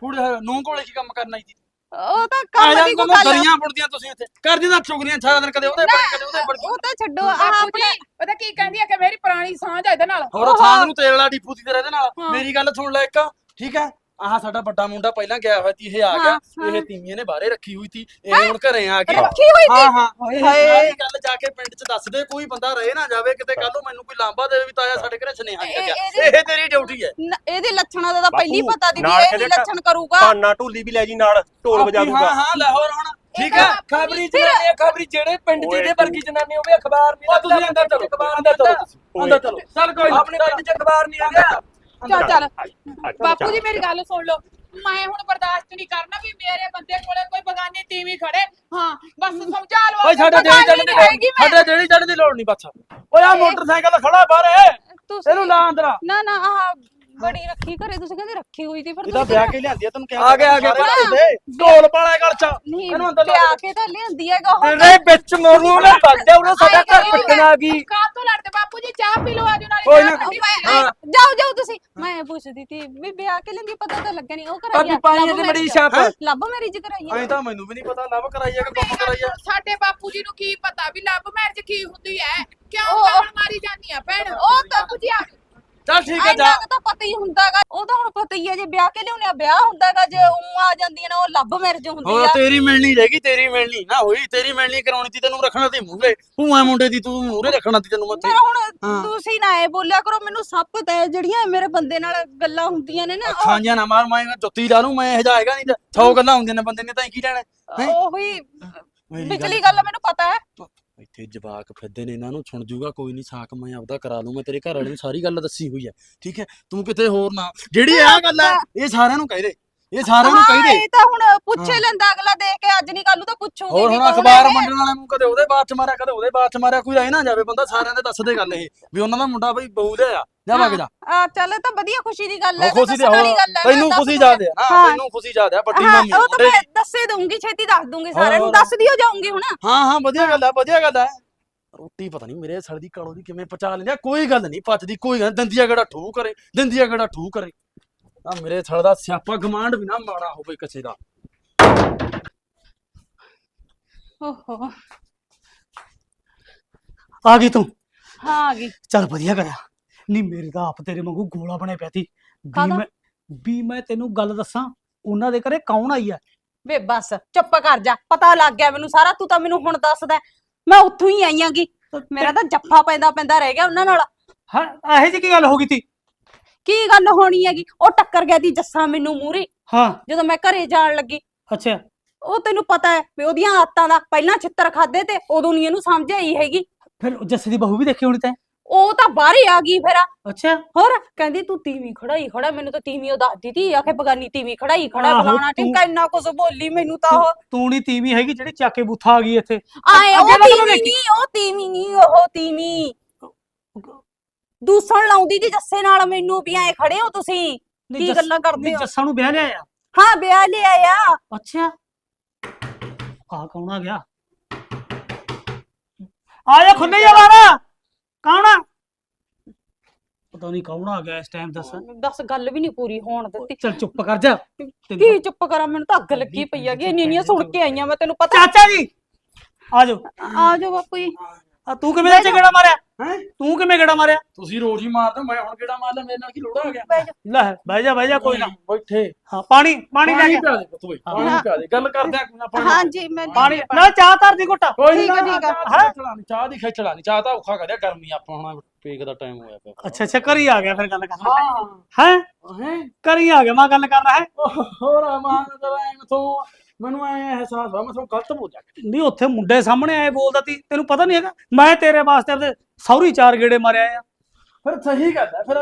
Speaker 3: ਕੁੜੇ ਨੂੰ ਕੋਲੇ ਕੀ ਕੰਮ ਕਰਨਾ ਸੀ?
Speaker 1: ਉਹ ਤਾਂ ਕੰਮ ਦੀ ਕੋਈ ਗੱਲ
Speaker 3: ਦਰੀਆਂ ਬੁੜਦੀਆਂ ਤੁਸੀਂ ਇੱਥੇ। ਕਰਦੀਆਂ ਚੁਗਲੀਆਂ ਸਾਰਾ ਦਿਨ ਕਦੇ ਉਹਦੇ ਬਣ ਕਦੇ ਉਹਦੇ ਬਣ
Speaker 1: ਉਹ ਤਾਂ ਛੱਡੋ ਆਹ
Speaker 2: ਬਾਪੂ
Speaker 1: ਆਪਣੇ
Speaker 2: ਜੀ ਪਤਾ ਕੀ ਕਹਿੰਦੀ ਆ ਕਿ ਮੇਰੀ ਪੁਰਾਣੀ ਸਾਂਝ ਆ ਇਹਦੇ ਨਾਲ।
Speaker 3: ਹੋਰ ਥਾਂ ਨੂੰ ਤੇਲ ਵਾਲਾ ਡੀਪੂ ਦੀ ਤਰ੍ਹਾਂ ਇਹਦੇ ਨਾਲ। ਮੇਰੀ ਗੱਲ ਸੁਣ ਲੈ ਇੱਕ ਠੀਕ ਹੈ? ਆਹ ਸਾਡਾ ਵੱਡਾ ਮੁੰਡਾ ਪਹਿਲਾਂ ਗਿਆ ਹੋਇਆ ਸੀ ਇਹ ਆ ਗਿਆ।
Speaker 1: ਹਾਂ,
Speaker 3: ਇਹ ਤੀਵੀਆਂ ਨੇ ਬਾਹਰੇ ਰੱਖੀ ਹੋਈ ਸੀ ਇਹ ਹੁਣ ਘਰੇ ਆ ਗਿਆ
Speaker 1: ਰੱਖੀ ਹੋਈ
Speaker 3: ਹਾਂ ਹਾਂ
Speaker 1: ਹਾਏ
Speaker 3: ਇਹ
Speaker 1: ਹਾਏ।
Speaker 3: ਗੱਲ ਜਾ ਕੇ ਪਿੰਡ 'ਚ ਦੱਸ ਦੇ ਕੋਈ ਬੰਦਾ ਰਹੇ ਨਾ ਜਾਵੇ ਕਿਤੇ ਕੱਲ ਨੂੰ ਮੈਨੂੰ ਕੋਈ ਲਾਂਬਾ ਦੇਵੇ ਵੀ ਤਾਇਆ ਸਾਡੇ ਘਰੇ ਸੁਨੇਹਾ
Speaker 1: ਇਹ-
Speaker 3: ਗਿਆ
Speaker 1: ਇਹਦੀ-
Speaker 3: ਇਹ ਤੇਰੀ ਡਿਊਟੀ ਹੈ।
Speaker 1: ਨ- ਇਹਦੇ ਲੱਛਣਾਂ ਦਾ ਤਾਂ ਪਹਿਲੀ
Speaker 5: ਬਾਪੂ,
Speaker 1: ਪਤਾ ਦੀ ਵੀ
Speaker 5: ਨਾਲ
Speaker 1: ਇਹ
Speaker 5: ਕਿਹਦੇ
Speaker 1: ਨਹੀਂ ਲੱਛਣ ਕਰੂਗਾ।
Speaker 5: ਭਾਨਾ ਢੋਲੀ ਵੀ ਲੈ ਜੀ ਨਾਲ ਢੋਲ ਵਜਾ
Speaker 3: ਆਪੀ
Speaker 5: ਦੂਗਾ।
Speaker 3: ਹਾਂ ਹਾਂ ਲਾਹੌਰ ਹੁਣ। ਠੀਕ
Speaker 2: ਇਹ
Speaker 3: ਹੈ
Speaker 8: ਖਬਰੀ ਜਨਾਨੀ ਆ, ਖਬਰੀ ਜਿਹੜੇ ਪਿੰਡ
Speaker 5: ਓਏ
Speaker 8: ਇਹਦੇ ਵਰਗੀ ਜਨਾਨੀ ਹੋਵੇ ਅਖਬਾਰ ਨਹੀਂ
Speaker 3: ਉਹ ਤੁਸੀਂ ਅੰਦਰ ਚਲੋ
Speaker 8: ਅਖਬਾਰ
Speaker 3: ਅੰਦਰ ਚਲੋ। ਤੁਸੀਂ। ਅੰਦਰ ਚਲੋ। ਚੱਲ ਕੋਈ ਨੀ,
Speaker 8: ਆਪਣੇ ਪਿੰਡ ਚ ਅਖਬਾਰ ਨਹੀਂ ਹੈਗਾ
Speaker 2: ਚੱਲ। ਬਾਪੂ ਜੀ ਮੇਰੀ ਗੱਲ ਸੁਣ ਲਓ। ਮੈਂ ਹੁਣ ਬਰਦਾਸ਼ਤ ਨਹੀਂ ਕਰਨਾ ਵੀ ਮੇਰੇ ਬੰਦੇ ਕੋਲੇ ਕੋਈ ਬਗਾਨੀ ਟੀਵੀ ਖੜੇ। ਹਾਂ ਬਸ ਸਮਝਾ ਲਓ
Speaker 3: ਓਏ ਸਾਡੇ ਦੇੜੀ ਚੜਨ ਦੀ ਲੋੜ ਸਾਡੇ ਦੇੜੀ ਚੜਨ ਦੀ ਲੋੜ ਨਹੀਂ ਬੱਸ। ਓਏ ਆ ਮੋਟਰਸਾਈਕਲ ਖੜਾ ਬਾਹਰ ਇਹਨੂੰ ਲਾ ਅੰਦਰ।
Speaker 1: ਨਾ ਨਾ ਆਹ ਬੜੀ ਰੱਖੀ ਘਰੇ ਤੁਸੀਂ ਕਹਿੰਦੇ ਰੱਖੀ ਹੋਈ ਸੀ ਫਿਰ
Speaker 3: ਇਹਦਾ ਵਿਆਹ ਕੇ ਲਿਆਂਦੀ ਆ ਤੈਨੂੰ ਕਿਹਾ
Speaker 8: ਆ ਗਿਆ, ਆ ਗਿਆ,
Speaker 3: ਢੋਲ ਪਾਲਾ ਗਲ ਚ।
Speaker 1: ਨਹੀਂ
Speaker 3: ਇਹਨੂੰ ਅੰਦਰ ਲਾ
Speaker 1: ਪਿਆ ਕੇ ਤਾਂ ਲਿਆਂਦੀ ਹੈਗਾ ਉਹ।
Speaker 8: ਤੇਰੇ ਵਿੱਚ ਮਰੂ ਨਾ ਵੱਜ ਜਾ ਉਹਨੇ ਸਾਡਾ ਘਰ ਪੱਟਣਾ ਆ ਗਈ।
Speaker 2: ਕਾਹ ਤੋਂ ਲੜਦੇ? ਬਾਪੂ ਜੀ ਚਾਹ ਪੀ ਲਓ ਆਜੋ ਨਾਲੇ
Speaker 1: ਜਾਓ ਜਾਓ ਤੁਸੀਂ। ਮੈਂ ਪੁੱਛਦੀ ਸੀ ਵੀ ਵਿਆਹ ਕੇ ਲੈਂਦੀ ਪਤਾ ਤਾਂ ਲੱਗਿਆ ਨਹੀਂ ਉਹ ਕਰਾਈ
Speaker 8: ਭਾਬੀ ਪਾਣੀ ਇਹਦੇ ਬੜੀ ਛਾਪ।
Speaker 1: ਲੱਭ ਮੈਰਿਜ ਕਰਾਈ
Speaker 3: ਐਂ ਤਾਂ ਮੈਨੂੰ ਵੀ ਨਹੀਂ ਪਤਾ ਲਵ ਕਰਾਈ ਆ ਕਿ ਕੰਮ ਕਰਾਈ ਆ?
Speaker 2: ਸਾਡੇ ਬਾਪੂ ਜੀ ਨੂੰ ਕੀ ਪਤਾ ਵੀ ਲੱਭ ਮੈਰਿਜ ਕੀ ਹੁੰਦੀ ਹੈ? ਕਿਉਂ ਕਵਲ ਮਾਰੀ ਜਾਂਦੀ ਆ ਭੈਣ? ਉਹ ਬਾਪੂ ਜੀ ਆ
Speaker 3: ਚੱਲ ਠੀਕ ਹੈ ਜਾ।
Speaker 1: ਕੁ ਤਾਂ ਪਤਾ ਹੀ ਹੁੰਦਾਗਾ। ਉਹ ਤਾਂ ਹੁਣ ਪਤਾ ਹੀ ਹੈ ਜੇ ਵਿਆਹ ਕੇ ਲਿਆਉਣੇ ਆ ਵਿਆਹ ਹੁੰਦਾਗਾ ਜੇ ਉਹ ਆ ਜਾਂਦੀਆਂ ਨੇ ਉਹ ਲੱਭ ਮੈਰਿਜ ਹੁੰਦੀ
Speaker 3: ਹੋਰ
Speaker 1: ਆ।
Speaker 3: ਤੇਰੀ ਮਿਲਣੀ ਰਹਿ ਗਈ ਤੇਰੀ ਮਿਲਣੀ ਨਾ ਹੋਈ ਤੇਰੀ ਮਿਲਣੀ ਕਰਾਉਣੀ ਤੀ ਤੈਨੂੰ ਰੱਖਣਾ ਤੇ ਮੂਹਰੇ। ਭੂਆ ਮੁੰਡੇ ਦੀ ਤੂੰ ਮੂਹਰੇ ਰੱਖਣਾ ਤੀ ਤੈਨੂੰ ਮੱਥੇ।
Speaker 1: ਹੁਣ। ਤੁਸੀਂ ਨਾ ਇਹ ਬੋਲਿਆ ਕਰੋ ਮੈਨੂੰ ਸਭ ਪਤਾ ਹੈ ਜਿਹੜੀਆਂ ਮੇਰੇ ਬੰਦੇ ਨਾਲ ਗੱਲਾਂ ਹੁੰਦੀਆਂ ਨੇ ਨਾ ਉਹ-
Speaker 3: ਅੱਖਾਂ ਜਿਹਾ ਨਾ ਮਾਰ ਮੈਂ ਜੁੱਤੀ ਲਾ ਲੂੰ ਮੈਂ ਇਹ ਜਾਏਗਾ ਨਹੀਂ ਤੇ। 100 ਗੱਲਾਂ ਹੁੰਦੀਆਂ ਨੇ ਬੰਦੇ ਨੇ ਤਾਂ ਕੀ ਲੈਣਾ ਹੈਂ?
Speaker 1: ਉਹੀ ਵਿਚਲੀ ਗੱਲ ਮੈਨੂੰ ਪਤਾ ਹੈ।
Speaker 3: ਇੱਥੇ ਜਵਾਕ ਫਿਰਦੇ ਨੇ ਇਹਨਾਂ ਨੂੰ ਸੁਣ ਜੂਗਾ ਕੋਈ ਨਹੀਂ ਸਾਕ ਮੈਂ ਆਪਦਾ ਕਰਾ ਲੂੰ ਮੈਂ ਤੇਰੇ ਘਰ ਵਾਲੇ ਨੂੰ ਸਾਰੀ ਗੱਲ ਦੱਸੀ ਹੋਈ ਹੈ ਠੀਕ ਹੈ ਤੂੰ ਕਿਤੇ ਹੋਰ ਨਾ ਜਿਹੜੀ ਇਹ ਗੱਲ ਹੈ ਇਹ ਸਾਰਿਆਂ ਨੂੰ ਕਹਿ ਦੇ ਇਹ ਸਾਰਿਆਂ ਨੂੰ ਕਹਿ
Speaker 1: ਹਾਂ,
Speaker 3: ਦੇ
Speaker 1: ਇਹ ਤਾਂ ਹੁਣ ਪੁੱਛੇ। ਲੈਂਦਾ ਅਗਲਾ ਦੇਖ ਕੇ ਅੱਜ ਨਹੀਂ ਕੱਲ ਨੂੰ ਤਾਂ ਪੁੱਛੂਗੀ
Speaker 3: ਹੋਰ
Speaker 1: ਵੀ
Speaker 3: ਹੁਣ
Speaker 1: ਕੌਣ
Speaker 3: ਅਖਬਾਰ। ਮੰਡਣ ਵਾਲਿਆਂ ਨੂੰ ਕਦੇ ਉਹਦੇ ਬਾਤ ਚ ਮਾਰਿਆ ਕਦੇ ਉਹਦੇ ਬਾਤ ਚ ਮਾਰਿਆ ਕੋਈ ਰਹਿ ਨਾ ਜਾਵੇ ਬੰਦਾ ਸਾਰਿਆਂ ਦੇ ਦੱਸਦੇ ਗੱਲ ਇਹ ਵੀ ਉਹਨਾਂ ਦਾ ਮੁੰਡਾ ਬਈ ਬਹੂ ਲਿਆ ਜਾ ਵਗ ਜਾ
Speaker 1: ਆ ਚੱਲ ਇਹ ਤਾਂ ਵਧੀਆ ਖੁਸ਼ੀ ਦੀ ਗੱਲ ਹੈ
Speaker 3: ਖੁਸ਼ੀ ਤੇ
Speaker 1: ਦੱਸਣ ਵਾਲੀ
Speaker 3: ਹੋਰ
Speaker 1: ਗੱਲ ਹੈ,
Speaker 3: ਤੈਨੂੰ ਖੁਸ਼ੀ
Speaker 1: ਦੱਸ
Speaker 3: ਆ। ਨਾ
Speaker 1: ਹਾਂ।
Speaker 3: ਤੈਨੂੰ ਖੁਸ਼ੀ ਜ਼ਿਆਦੇ ਆ ਵੱਡੀ
Speaker 1: ਹਾਂ
Speaker 3: ਮਾਮੀ
Speaker 1: ਉਹ ਤਾਂ
Speaker 3: ਮੁੰਡੇ
Speaker 1: ਮੈਂ
Speaker 3: ਦੀ
Speaker 1: ਦੱਸੇ ਦਊਂਗੀ ਛੇਤੀ ਦੱਸ ਦੂੰਗੀ ਸਾਰਿਆਂ ਨੂੰ
Speaker 3: ਹੋਰ।
Speaker 1: ਦੱਸਦੀ ਹੋ ਜਾਊਂਗੀ ਹੁਣ।
Speaker 3: ਹਾਂ ਹਾਂ ਵਧੀਆ ਗੱਲ ਆ ਵਧੀਆ ਗੱਲ ਆ ਰੋਟੀ ਪਤਾ ਨਹੀਂ ਮੇਰੇ ਸੜ ਦੀ ਕਾਲੋ ਦੀ ਕਿਵੇਂ ਪਚਾ ਲੈਂਦੇ ਆ ਕੋਈ ਗੱਲ ਨਹੀਂ ਪਚਦੀ ਕੋਈ ਗੱਲ ਨੀ, ਦੰਦੀਆਂ ਗੜਾ ਠੂ ਕਰੇ ਦੰਦੀਆਂ ਗੜਾ ਠੂ ਕਰੇ। ਆ ਮੇਰੇ ਸੜ ਦਾ ਸਿਆਪਾ ਗਮਾਂਡ ਵੀ ਨਾ ਮਾੜਾ ਹੋਵੇ ਕਿਸੇ ਦਾ।
Speaker 1: ਓਹੋ।
Speaker 6: ਆ ਗਈ ਤੂੰ?
Speaker 1: ਹਾਂ ਆ ਗਈ।
Speaker 6: ਚੱਲ ਵਧੀਆ ਕਰਿਆ। ਨਹੀਂ ਮੇਰੇ ਤਾਂ ਆਪ ਤੇਰੇ ਵਾਂਗੂ ਗੋਲਾ ਬਣਿਆ ਪਿਆ ਤੀ ਵੀ
Speaker 1: ਕਾਹਦਾ?
Speaker 6: ਮੈਂ ਵੀ ਮੈਂ ਤੈਨੂੰ ਗੱਲ ਦੱਸਾਂ ਉਹਨਾਂ ਦੇ ਘਰੇ ਕੌਣ ਆਈ ਆ?
Speaker 1: ਵੇ ਬਸ ਚੁੱਪ ਕਰ ਜਾ ਪਤਾ ਲੱਗ ਗਿਆ ਮੈਨੂੰ ਸਾਰਾ ਤੂੰ ਤਾਂ ਮੈਨੂੰ ਹੁਣ ਦੱਸਦਾ। ਮੈਂ ਉੱਥੋਂ ਹੀ ਆਈ ਆਂਗੀ। ਮੇਰਾ ਤਾਂ ਜੱਫਾ ਪੈਂਦਾ ਪੈਂਦਾ ਰਹਿ ਗਿਆ ਉਹਨਾਂ ਨਾਲ।
Speaker 6: ਹਾਂ ਇਹੋ ਜਿਹੀ ਕੀ ਗੱਲ ਹੋ ਗਈ ਤੀ
Speaker 1: ਕੀ ਗੱਲ ਹੋਣੀ ਹੈਗੀ? ਉਹ ਟੱਕਰ ਗਿਆ ਦੀ ਜੱਸਾ ਮੈਨੂੰ ਮੂਰੇ
Speaker 6: ਹਾਂ।
Speaker 1: ਜਦੋਂ ਮੈਂ ਘਰੇ ਜਾਣ ਲੱਗੀ।
Speaker 6: ਅੱਛਾ।
Speaker 1: ਉਹ ਤੈਨੂੰ ਪਤਾ ਹੈ ਵੀ ਉਹਦੀਆਂ ਆਦਤਾਂ ਦਾ ਪਹਿਲਾਂ ਛਿੱਤਰ ਖਾਦੇ ਤੇ ਉਦੋਂ ਨਹੀਂ ਇਹਨੂੰ ਸਮਝ ਆਈ ਹੈਗੀ।
Speaker 6: ਫਿਰ ਜੱਸੇ ਦੀ ਬਹੂ ਵੀ ਦੇਖੀ ਹੋਣੀ ਤੈਂ?
Speaker 1: ਉਹ ਤਾਂ ਬਾਹਰ ਹੀ ਆ ਗਈ ਫਿਰ।
Speaker 6: ਅੱਛਾ।
Speaker 1: ਹੋਰ ਕਹਿੰਦੀ ਤੂੰ ਤੀਵੀਂ ਖੜਾਈ ਖੜਾ ਮੈਨੂੰ ਤਾਂ ਤੀਵੀਂ ਉਹ ਦੱਸਦੀ ਤੀ ਆਖੇ ਬਗਾਨੀ ਤੀਵੀਂ ਖੜਾਈ ਖੜਾ
Speaker 6: ਆਹੋ, ਤੂੰ-
Speaker 1: ਟਿੰਕਾ ਇੰਨਾ ਕੁਝ ਬੋਲੀ ਮੈਨੂੰ ਤਾਂ ਉਹ।
Speaker 6: ਤੂੰ ਨਹੀਂ ਤੀਵੀਂ ਹੈਗੀ ਜਿਹੜੀ ਚੱਕ ਬੂਥਾ ਆ ਗਈ ਇੱਥੇ।
Speaker 1: ਆਏ ਉਹ
Speaker 6: ਅੱਗੇ
Speaker 1: ਤੀਵੀਂ? ਨਹੀਂ ਉਹ ਤੀਵੀਂ ਨਹੀਂ ਉਹ ਤੀਵੀਂ। ਦੂਸਣ ਲਾਉਂਦੀ ਜੀ ਜੱਸੇ ਨਾਲ ਮੈਨੂੰ ਵੀ ਐ ਖੜੇ ਹੋ ਤੁਸੀਂ।
Speaker 6: ਨਹੀਂ
Speaker 1: ਕੀ
Speaker 6: ਜੱਸ-
Speaker 1: ਗੱਲਾਂ ਕਰਦੇ
Speaker 6: ਨਹੀਂ
Speaker 1: ਹੋ?
Speaker 6: ਜੱਸਾ ਨੂੰ ਵਿਆਹ ਲਿਆ
Speaker 1: ਹਾਂ ਵਿਆਹ ਲਿਆ ਆ।
Speaker 6: ਅੱਛਾ। ਆ ਕੌਣ ਆ ਗਿਆ? ਆ ਜਾ ਖੁੱਲੇ ਜਾ ਬਾਰਾ ਕੌਣ ਆ? ਪਤਾ ਨਹੀਂ ਕੌਣ ਆ ਗਿਆ ਇਸ ਟਾਈਮ ਦੱਸ।
Speaker 1: ਦੱਸ ਗੱਲ ਵੀ ਨਹੀਂ ਪੂਰੀ ਹੋਣ ਦਿੱਤੀ।
Speaker 6: ਚੱਲ ਚੁੱਪ ਕਰ ਜਾ।
Speaker 1: ਕੀ ਚੁੱਪ ਕਰਾਂ ਮੈਨੂੰ ਤਾਂ ਅੱਗ ਲੱਗੀ ਪਈ ਹੈਗੀ ਇੰਨੀ ਇੰਨੀਆਂ ਸੁਣ ਕੇ ਆਈਆਂ ਮੈਂ ਤੈਨੂੰ ਪਤਾ।
Speaker 6: ਚਾਚਾ ਜੀ! ਆ ਜਾਓ।
Speaker 1: ਆ ਜਾਓ ਬਾਪੂ ਜੀ।
Speaker 6: ਆ ਤੂੰ ਕਿਵੇਂ ਚ ਗੇੜਾ ਮਾਰਿਆ?
Speaker 3: ਹੈਂ?
Speaker 6: ਤੂੰ ਕਿਵੇਂ ਗੇੜਾ ਮਾਰਿਆ?
Speaker 3: ਤੁਸੀਂ ਰੋਜ਼ ਹੀ ਮਾਰਦੇ ਹੋ, ਮੈਂ ਹੁਣ ਕਿਹੜਾ ਮਾਰ ਲਿਆ ਮੇਰੇ ਨਾਲ ਕੀ ਲੋੜਾ ਆ ਗਿਆ?
Speaker 6: ਲੈ ਬਹਿ ਜਾ ਬਹਿ ਜਾ ਕੋਈ ਨਾ।
Speaker 3: ਬੈਠੇ
Speaker 6: ਹਾਂ ਪਾਣੀ ਪਾਣੀ ਲੈ
Speaker 3: ਪਾਣੀ
Speaker 6: ਕੇ।
Speaker 3: ਪਿਆ ਦੇ ਪੁੱਤ ਬਈ ਪਾਣੀ ਪਿਆ ਦੇ। ਗੱਲ ਕਰਦੇ ਆ ਕੋਈ ਨਾ ਪਾਣੀ
Speaker 1: ਹਾਂ ਜੀ ਮੈਂ
Speaker 6: ਪਾਣੀ ਨਾ ਚਾਹ ਧਰ ਦੀ ਘੁੱਟ।
Speaker 3: ਕੋਈ
Speaker 1: ਠੀਕ ਆ, ਠੀਕ ਆ।
Speaker 3: ਚਾਹ ਦੀ ਖੇਚੜਾ ਨਹੀਂ ਚਾਹ ਤਾਂ ਔਖਾ ਕਰਿਆ ਗਰਮੀ ਆਪਾਂ ਹੁਣ ਪੇਕ ਦਾ ਟਾਈਮ ਹੋਇਆ ਪਿਆ।
Speaker 6: ਅੱਛਾ ਅੱਛਾ ਕਰੀ ਆ ਗਿਆ ਫਿਰ ਗੱਲ ਕਰਨਾ।
Speaker 3: ਹਾਂ।
Speaker 6: ਹੈ?
Speaker 3: ਹੈ?
Speaker 6: ਕਰੀ ਆ ਗਿਆ ਮੈਂ ਗੱਲ ਕਰਨਾ ਹੈ?
Speaker 3: ਹੋਰ ਮਾਂ ਤੇਰਾ ਐ ਮਥੋਂ ਮੈਨੂੰ ਐ ਅਹਿਸਾਸ ਹੋਇਆ ਮਥੋਂ ਗਲਤ ਬੋਲ ਜਾ
Speaker 6: ਨਹੀਂ ਉੱਥੇ ਮੁੰਡੇ ਸਾਹਮਣੇ ਆਏ ਬੋਲਦਾ ਤੀ ਤੈਨੂੰ ਪਤਾ ਨਹੀਂ ਹੈਗਾ? ਮੈਂ ਤੇਰੇ ਵਾਸਤੇ ਆਪਦੇ ਸੌਰੀ ਚਾਰ ਗੇੜੇ ਮਾਰਿਆ ਆ।
Speaker 3: ਫਿਰ ਸਹੀ ਗੱਲ ਹੈ ਫਿਰ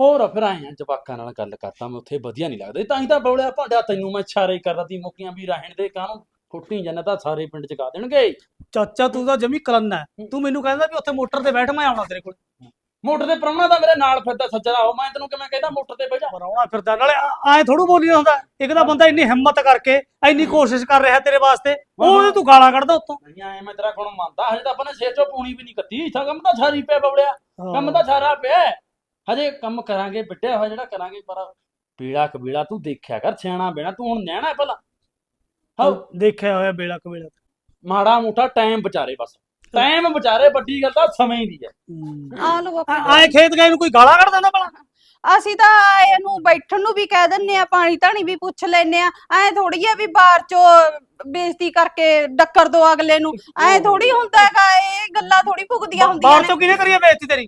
Speaker 3: ਹੋਰ ਫਿਰ ਆਏ ਆ ਜਵਾਕਾਂ ਨਾਲ ਗੱਲ ਕਰਤਾ ਮੈਂ ਉੱਥੇ ਵਧੀਆ ਨਹੀਂ ਲੱਗਦਾ। ਤਾਂ ਹੀ ਤਾਂ ਬੋਲਿਆ ਭਾਂਡਾ ਤੈਨੂੰ ਮੈਂ ਇਸ਼ਾਰੇ ਕਰਦਾ ਤੀ ਮੁੱਕੀਆਂ ਵੀ ਰਹਿਣ ਦੇ ਕਾਹਨੂੰ ਫੁੱਟੀ ਜਾਂਦਾ ਤਾਂ ਸਾਰੇ ਪਿੰਡ ਚ ਗਾ ਦੇਣਗੇ।
Speaker 6: ਚਾਚਾ ਤੂੰ ਤਾਂ ਜਮੀ ਕਲੰਨਾ ਹੈ। ਤੂੰ ਮੈਨੂੰ ਕਹਿੰਦਾ ਵੀ ਉੱਥੇ ਮੋਟਰ ਤੇ ਬੈਠ ਮੈਂ ਆਉਣਾ ਤੇਰੇ ਕੋਲ।
Speaker 3: ਮੋਟਰ ਦੇ ਪ੍ਰਾਹੁਣਾ ਤਾਂ ਮੇਰੇ ਨਾਲ ਫਿਰਦਾ ਸੱਜਣਾ ਉਹ ਮੈਂ ਤੈਨੂੰ ਕਿਵੇਂ ਕਹਿੰਦਾ ਮੋਟਰ ਤੇ ਬਹਿ ਜਾ।
Speaker 6: ਆਉਣਾ ਫਿਰਦਾ ਨਾਲੇ ਐ ਥੋੜੂ ਬੋਲੀ ਹੁੰਦਾ। ਇੱਕ ਤਾਂ ਬੰਦਾ ਇੰਨੀ ਹਿੰਮਤ ਕਰਕੇ ਇੰਨੀ ਕੋਸ਼ਿਸ਼ ਕਰ ਰਿਹਾ ਤੇਰੇ ਵਾਸਤੇ ਉਹਦੇ ਤੂੰ ਗਾਲਾਂ ਕੱਢਦਾ ਉੱਤੋਂ।
Speaker 3: ਨਹੀਂ ਆਏ ਮੈਂ ਤੇਰਾ ਕੋਣ ਮੰਨਦਾ ਹਜੇ ਤਾਂ ਆਪਾਂ ਨੇ ਸਿਰ ਚੋਂ ਪੂਣੀ ਵੀ ਨਹੀਂ ਕੱਤੀ ਇੱਥਾ ਕੰਮ ਤਾਂ ਸਾਰੀ ਪਿਆ ਬਬੜਿਆ ਕੰਮ ਤਾਂ ਸਾਰਾ ਪਿਆ। ਹਜੇ ਕੰਮ ਕਰਾਂਗੇ ਬਿੱਟਿਆ ਹੋਇਆ ਜਿਹੜਾ ਕਰਾਂਗੇ ਪਰ ਪੀੜਾ ਕਬੀੜਾ ਤੂੰ ਦੇਖਿਆ ਕਰ ਸਿਆਣਾ ਬੇਣਾ ਤੂੰ ਹੁਣ ਨਿਆਣਾ ਹੈ ਭਲਾ। ਹਾਂ।
Speaker 6: ਦੇਖਿਆ ਹੋਇਆ ਬੇਲਾ ਕਵੇਲਾ
Speaker 3: ਮਾੜਾ ਮੋਟਾ ਟਾਈਮ ਵਿਚਾਰੇ ਬਸ। ਟਾਈਮ ਵਿਚਾਰੇ ਵੱਡੀ ਗੱਲ ਤਾਂ ਸਮੇਂ ਦੀ ਹੈ।
Speaker 1: ਆ ਲੋ
Speaker 6: ਆਏ ਖੇਤ ਗਏ ਨੂੰ ਕੋਈ ਗਾਲਾਂ ਕੱਢ ਦਿੰਦਾ ਭਲਾ?
Speaker 1: ਅਸੀਂ ਤਾਂ ਇਹਨੂੰ ਬੈਠਣ ਨੂੰ ਵੀ ਕਹਿ ਦਿੰਨੇ ਆ ਪਾਣੀ ਧਾਣੀ ਵੀ ਪੁੱਛ ਲੈਨੇ ਆ ਐ ਥੋੜੀ ਆ ਵੀ ਬਾਹਰ ਚੋਂ ਬੇਇੱਜ਼ਤੀ ਕਰਕੇ ਡੱਕਰ ਦੋ ਅਗਲੇ ਨੂੰ। ਐ ਥੋੜੀ ਹੁੰਦਾ ਹੈਗਾ ਇਹ ਗੱਲਾਂ ਥੋੜੀ ਭੁਗਦੀਆਂ ਹੁੰਦੀਆਂ
Speaker 6: ਬਾਹਰ
Speaker 1: ਨੇ।
Speaker 6: ਚੋਂ ਕਿਹਨੇ ਕਰੀਏ ਬੇਇੱਜ਼ਤੀ ਤੇਰੀ?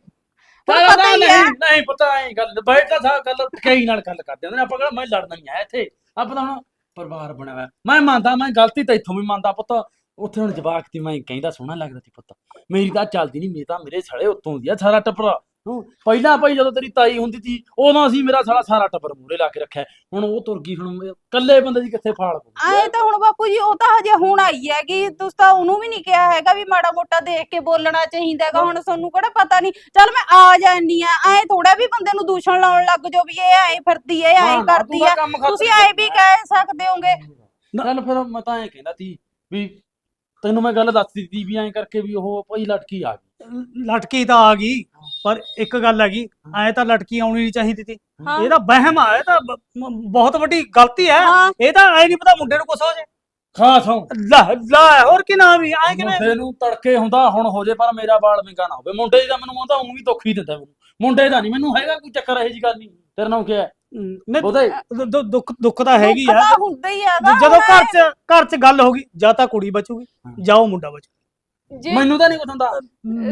Speaker 1: ਹੁਣ ਪਤਾ ਹੀ
Speaker 3: ਨਹੀਂ
Speaker 1: ਹੈ।
Speaker 3: ਨਹੀਂ ਪਤਾ ਐ ਗੱਲ ਬੈਠਾ ਥਾ ਗੱਲ ਟਕਈ ਨਾਲ ਗੱਲ ਕਰਦੇ ਹੁੰਦੇ ਨੇ। ਆਪਾਂ ਕਹਿੰਦਾ ਮੈਂ ਲੜਨਾ ਨਹੀਂ ਆਇਆ ਇੱਥੇ। ਆਪਾਂ ਤਾਂ ਹੁਣ ਪਰਿਵਾਰ ਬਣਿਆ ਹੋਇਆ। ਮੈਂ ਮੰਨਦਾ ਮੈਂ ਗਲਤੀ ਤਾਂ ਇੱਥੋਂ ਵੀ ਮੰਨਦਾ ਪੁੱਤ। ਉੱਥੇ ਹੁਣ ਜਵਾਕ ਤੀ ਮੈਂ ਕਹਿੰਦਾ ਸੋਹਣਾ ਲੱਗਦਾ ਸੀ ਪੁੱਤ। ਮੇਰੀ ਤਾਂ ਚੱਲਦੀ ਨਹੀਂ ਮੇਰੀ ਤਾਂ ਮੇਰੇ ਸਾਲੇ ਉੱਤੋਂ ਦੀ ਆ ਸਾਰਾ ਟੱਪਰਾ। ਪਹਿਲਾਂ ਭਾਈ ਜਦੋਂ ਤੇਰੀ ਤਾਈ ਹੁੰਦੀ ਸੀ ਉਦੋਂ ਅਸੀਂ ਮੇਰਾ ਸਾਲਾ ਸਾਰਾ ਟੱਬਰ ਮੂਰੇ ਲਾ ਕੇ ਰੱਖਿਆ। ਹੁਣ ਉਹ ਤੁਰ ਗਈ ਹੁਣ ਇਕੱਲੇ ਬੰਦੇ ਦੀ ਕਿੱਥੇ ਫਾਲ ਪਊ
Speaker 1: ਐ ਤਾਂ ਹੁਣ ਬਾਪੂ ਜੀ ਉਹ ਤਾਂ ਹਜੇ ਹੁਣ ਆਈ ਹੈਗੀ। ਤੁਸੀਂ ਤਾਂ ਉਹਨੂੰ ਵੀ ਨਹੀਂ ਕਿਹਾ ਹੈਗਾ ਵੀ ਮਾੜਾ ਮੋਟਾ ਦੇਖ ਕੇ ਬੋਲਣਾ ਚਾਹੀਦਾ ਹੈਗਾ। ਹੁਣ ਤੁਹਾਨੂੰ ਕਿਹੜਾ ਪਤਾ ਨਹੀਂ ਚੱਲ ਮੈਂ ਆ ਜਾਨੀ ਆ। ਐ ਥੋੜਾ ਵੀ ਬੰਦੇ ਨੂੰ ਦੂਸ਼ਣ ਲਾਉਣ ਲੱਗ ਜੋ ਵੀ ਇਹ ਐ ਫਿਰਦੀ ਐ ਐ ਕਰਦੀ ਐ ਤੁਸੀਂ ਐ ਵੀ ਕਹਿ ਸਕਦੇ ਹੋਗੇ।
Speaker 3: ਚੱਲ ਫਿਰ ਮੈਂ ਤਾਂ ਐਂ ਕਹਿੰਦਾ ਸੀ ਵੀ ਤੈਨੂੰ ਮੈਂ ਗੱਲ ਦੱਸ ਦਿੱਤੀ ਵੀ ਐਂ ਕਰਕੇ ਵੀ ਉਹ ਭਾਈ ਲਟਕੀ ਆ ਗਈ।
Speaker 6: ਲਟਕੀ ਤਾਂ ਆ ਗਈ ਪਰ ਇੱਕ ਗੱਲ ਹੈਗੀ ਐ ਤਾਂ ਲਟਕੀ ਆਉਣੀ ਨਹੀਂ ਚਾਹੀਦੀ ਸੀ
Speaker 1: ਹਾਂ।
Speaker 6: ਇਹ ਤਾਂ ਵਹਿਮ ਆ ਇਹ ਤਾਂ ਬ- ਮ- ਬਹੁਤ ਵੱਡੀ ਗਲਤੀ ਹੈ।
Speaker 1: ਹਾਂ।
Speaker 6: ਇਹ ਤਾਂ ਐ ਨਹੀਂ ਪਤਾ ਮੁੰਡੇ ਨੂੰ ਕੁਛ ਹੋ ਜੇ।
Speaker 3: ਖਾਸ ਹੋ।
Speaker 6: ਲੈ ਲੈ ਹੋਰ ਕੀ ਨਾਮ ਹੀ ਐ ਕਿਵੇਂ?
Speaker 3: ਮੁੰਡੇ ਨੂੰ ਤੜਕੇ ਹੁੰਦਾ ਹੁਣ ਹੋ ਜੇ ਪਰ ਮੇਰਾ ਬਾਲ ਵਿੰਗਾ ਨਾ ਹੋਵੇ। ਮੁੰਡੇ ਦਾ ਮੈਨੂੰ ਆਉਂਦਾ ਵੀ ਦੁੱਖ ਹੀ ਦਿੰਦਾ ਮੈਨੂੰ। ਮੁੰਡੇ ਦਾ ਨਹੀਂ ਮੈਨੂੰ ਹੈਗਾ ਕੋਈ ਚੱਕਰ ਇਹੋ ਜੀ ਗੱਲ ਨਹੀਂ। ਤੇਰੇ ਨਾਲ ਕੀ ਹੈ?
Speaker 6: ਨਹੀਂ,
Speaker 3: ਉਹਦੇ
Speaker 6: ਦੁ- ਦੁ- ਦੁੱਖ ਦੁੱਖ ਤਾਂ ਹੈਗੀ ਆ।
Speaker 1: ਤਾਂ ਹੁੰਦਾ ਹੀ ਹੈਗਾ
Speaker 6: ਜਦੋਂ ਘਰ ਚ ਘਰ ਚ ਗੱਲ ਹੋ ਗਈ ਜਾਂ ਤਾਂ ਕੁੜੀ ਬਚੂਗੀ ਜਾਂ ਉਹ ਮੁੰਡਾ ਬਚੂ
Speaker 1: ਜੇ
Speaker 3: ਮੈਨੂੰ ਤਾਂ ਨਹੀਂ ਹੁੰਦਾ।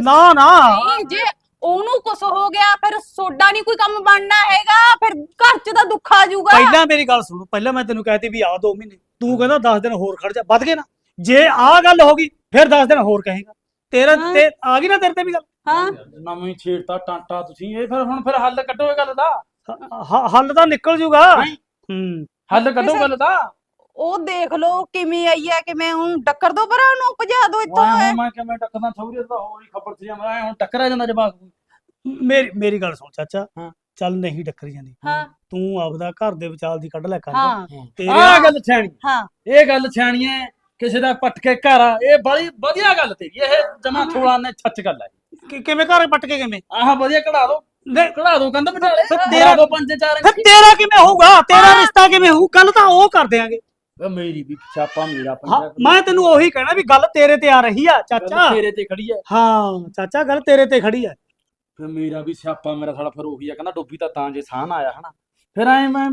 Speaker 6: ਨਾ ਨਾ।
Speaker 1: ਨਹੀਂ, ਜੇ ਉਹਨੂੰ ਕੁਛ ਹੋ ਗਿਆ ਫਿਰ ਸੋਡਾ ਨਹੀਂ ਕੋਈ ਕੰਮ ਬਣਨਾ ਹੈਗਾ ਫਿਰ ਘਰ 'ਚ ਤਾਂ ਦੁੱਖ ਆ ਜਾਊਗਾ।
Speaker 6: ਪਹਿਲਾਂ ਮੇਰੀ ਗੱਲ ਸੁਣ ਪਹਿਲਾਂ ਮੈਂ ਤੈਨੂੰ ਕਹਿਤੀ ਵੀ ਆ 2 ਮਹੀਨੇ। ਤੂੰ ਕਹਿੰਦਾ 10 ਦਿਨ ਹੋਰ ਖੜ ਜਾ ਵੱਧ ਗਏ ਨਾ। ਜੇ ਆ ਗੱਲ ਹੋ ਗਈ ਫਿਰ 10 ਦਿਨ ਹੋਰ ਕਹੇਗਾ। ਤੇਰਾ
Speaker 1: ਹਾਂ।
Speaker 6: ਤੇ ਆ ਗਈ ਨਾ ਤੇਰੇ ਤੇ ਵੀ ਗੱਲ?
Speaker 1: ਹਾਂ।
Speaker 3: ਨਵੀਂ ਛੇੜਤਾ ਟਾਂਟਾ ਤੁਸੀਂ ਇਹ ਫਿਰ ਹੁਣ ਫਿਰ ਹੱਲ ਕੱਢੋ ਇਹ ਗੱਲ ਦਾ।
Speaker 6: ਹ- ਹੱਲ ਤਾਂ ਨਿਕਲ ਜੂਗਾ।
Speaker 3: ਨਹੀਂ।
Speaker 6: ਹੂੰ।
Speaker 3: ਹੱਲ ਕੱਢੋ
Speaker 1: ਕਿਸੇ-
Speaker 3: ਗੱਲ ਦਾ?
Speaker 1: ਉਹ ਦੇਖ ਲਓ ਕਿਵੇਂ ਆਈ ਹੈ ਕਿਵੇਂ ਹੁਣ ਟੱਕਰ ਦੋ ਪਰ ਉਹਨੂੰ ਭਜਾ ਦੋ ਇੱਥੋਂ ਐ।
Speaker 3: ਮੈਂ ਕਿਵੇਂ ਟੱਕਦਾ ਥੋੜੀ ਤਾਂ ਹੋਰ ਹੀ ਖਬਰ ਸੀ ਮੈਂ ਹੁਣ ਟੱਕਰਿਆ ਜਾਂਦਾ ਜਵਾਕ
Speaker 6: ਮੇਰੀ ਮੇਰੀ ਗੱਲ ਸੁਣ ਚਾਚਾ।
Speaker 3: ਹਾਂ।
Speaker 6: ਚੱਲ ਨਹੀਂ ਟੱਕਰੀ ਜਾਂਦੀ।
Speaker 1: ਹਾਂ।
Speaker 6: ਤੂੰ ਆਪਦਾ ਘਰ ਦੇ ਵਿਚਾਲ ਦੀ ਕੱਢ ਲੈ ਕਰ
Speaker 1: ਹਾਂ।
Speaker 6: ਤੇਰੇ
Speaker 3: ਆਹ ਗੱਲ ਸਿਆਣੀ।
Speaker 1: ਹਾਂ।
Speaker 3: ਇਹ ਗੱਲ ਸਿਆਣੀ ਹੈ ਕਿਸੇ ਦਾ ਪੱਟ ਕੇ ਘਰ ਆ ਇਹ ਬੜੀ ਵਧੀਆ ਗੱਲ ਤੇਰੀ ਇਹ ਜਮਾ ਥੋੜਾ ਨੇ ਛੱਚ ਗੱਲ ਹੈ
Speaker 6: ਕਿ- ਕਿਵੇਂ ਘਰ ਪੱਟ ਕੇ ਕਿਵੇਂ?
Speaker 3: ਆਹ ਵਧੀਆ ਕਢਾ ਦੋ।
Speaker 6: ਨਹੀਂ,
Speaker 3: ਕਢਾ ਦੋ ਕੰਧ
Speaker 6: ਫਿਰ
Speaker 3: ਕਢਾ
Speaker 6: ਤੇਰਾ-
Speaker 3: ਦੋ ਪੰਜ ਚਾਰ
Speaker 6: ਫਿਰ ਤੇਰਾ ਕਿਵੇਂ ਹੋਊਗਾ? ਤੇਰਾ ਰਿਸ਼ਤਾ ਕਿਵੇਂ ਹੋਊ? ਗੱਲ ਤਾਂ ਉਹ ਕਰ ਦਿਆਂਗੇ।
Speaker 3: ਓਏ ਮੇਰੀ ਵੀ ਛਾਪਾ ਮੇਰਾ
Speaker 6: ਹਾਂ,
Speaker 3: ਪੰਜਾ
Speaker 6: ਮੈਂ ਤੈਨੂੰ ਉਹੀ ਕਹਿਣਾ ਵੀ ਗੱਲ ਤੇਰੇ ਤੇ ਆ ਰਹੀ ਆ ਚਾਚਾ।
Speaker 3: ਤੇਰੇ ਤੇ ਖੜੀ ਹੈ
Speaker 6: ਹਾਂ ਚਾਚਾ ਗੱਲ ਤੇਰੇ ਤੇ ਖੜੀ ਆ।
Speaker 3: ਫਿਰ ਮੇਰਾ ਵੀ ਸਿਆਪਾ ਮੇਰਾ ਸਾਲਾ ਫਿਰ ਉਹੀ ਆ ਕਹਿੰਦਾ ਡੋਬੀ ਤਾਂ ਤਾਂ ਜੇ ਸਾਹਨ ਆਇਆ ਹਨਾ। ਫਿਰ ਐ ਮੈਂ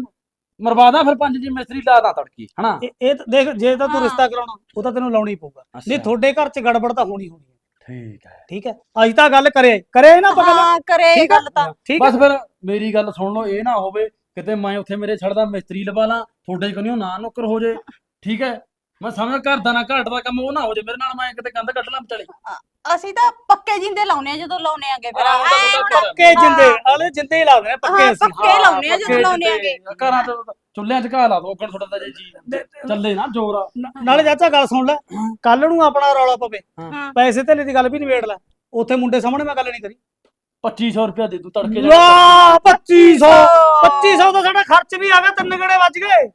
Speaker 3: ਮਰਵਾਦਾ ਫਿਰ ਪੰਜ ਜੀ ਮਿਸਤਰੀ ਲਾਦਾ ਤੜਕੀ ਹਨਾ।
Speaker 6: ਇਹ ਇਹ ਤਾਂ ਦੇਖ ਜੇ ਤਾਂ ਤੂੰ
Speaker 1: ਹਾਂ।
Speaker 6: ਰਿਸ਼ਤਾ ਕਰਾਉਣਾ ਉਹ ਤਾਂ ਤੈਨੂੰ ਲਾਉਣਾ ਹੀ ਪਊਗਾ। ਨਹੀਂ ਤੁਹਾਡੇ ਘਰ 'ਚ ਗੜਬੜ ਤਾਂ ਹੋਣੀ ਹੋਣੀ ਹੈ
Speaker 3: ਠੀਕ ਹੈ।
Speaker 6: ਠੀਕ ਹੈ। ਅੱਜ ਤਾਂ ਗੱਲ ਕਰੇ ਕਰੇ ਨਾ ਪਤਾ
Speaker 1: ਹਾਂ ਕਰੇ
Speaker 6: ਠੀਕ ਆ?
Speaker 1: ਗੱਲ ਤਾਂ।
Speaker 6: ਠੀਕ ਹੈ।
Speaker 3: ਬਸ ਫਿਰ ਮੇਰੀ ਗੱਲ ਸੁਣ ਲਓ ਇਹ ਨਾ ਹੋਵੇ ਕਿਤੇ ਮੈਂ ਉੱਥੇ ਮੇਰੇ ਛੜਦਾ ਮਿਸਤਰੀ ਲਵਾ ਲਾਂ ਤੁਹਾਡੇ ਕੋਲੋਂ ਨਾ ਨੌਕਰ ਹੋ ਜੇ। ਠੀਕ ਹੈ? ਮੈਂ ਸਮਝ ਘਰ ਦਾ ਨਾ ਘਾਟ ਦਾ ਕੰਮ ਉਹ ਨਾ ਹੋ ਜੇ ਮੇਰੇ ਨਾਲ ਮੈਂ ਕਿਤੇ ਕੰਧ ਕੱਢ ਲਾਂ ਵਿਚਾਲੇ।
Speaker 1: ਅਸੀਂ ਤਾਂ ਪੱਕੇ ਜਿੰਦੇ ਲਾਉਨੇ ਆ ਜਦੋਂ ਲਾਉਨੇ ਆਗੇ ਫਿਰ।
Speaker 3: ਆਹ, ਉਹ ਤਾਂ
Speaker 1: ਐਂ
Speaker 3: ਤੁਹਾਡਾ
Speaker 1: ਹੁਣ-
Speaker 6: ਪੱਕੇ ਜਿੰਦੇ ਆਲੇ ਜਿੰਦੇ ਹੀ ਲਾਉਂਦੇ ਨੇ ਪੱਕੇ
Speaker 1: ਹਾਂ,
Speaker 6: ਅਸੀਂ।
Speaker 1: ਪੱਕੇ ਲਾਉਨੇ ਆ ਜਦੋਂ
Speaker 3: ਪੱਕੇ
Speaker 1: ਲਾਉਨੇ
Speaker 3: ਜਿੱਦੇ।
Speaker 1: ਆਗੇ।
Speaker 3: ਘਰਾਂ ਚ ਚੁੱਲ੍ਹਿਆਂ ਚ ਘਾ ਲਾ ਦੋ ਓਕਣ ਤੁਹਾਡਾ ਤਾਂ ਜੇ ਜੀ ਚੱਲੇ ਨਾ ਜੋਰ ਆ।
Speaker 6: ਨ- ਨਾਲੇ ਚਾਚਾ ਗੱਲ ਸੁਣ ਲੈ। ਕੱਲ ਨੂੰ ਆਪਣਾ ਰੌਲਾ ਪਵੇ।
Speaker 1: ਹਾਂ।
Speaker 6: ਪੈਸੇ ਧੇਲੇ ਦੀ ਗੱਲ ਵੀ ਨਿਬੇੜ ਲੈ। ਉੱਥੇ ਮੁੰਡੇ ਸਾਹਮਣੇ ਮੈਂ ਗੱਲ ਨਹੀਂ ਕਰੀ।
Speaker 3: 2500 ਰੁਪਇਆ ਦੇ ਦੂ ਤੜਕੇ ਜਾ ਕੇ।
Speaker 6: ਵਾਹ 2500 2500 ਦਾ ਸਾਡਾ ਖਰਚ ਵੀ ਆ ਗਿਆ ਤਿੰਨ ਗੜੇ ਵੱਜ ਗਏ।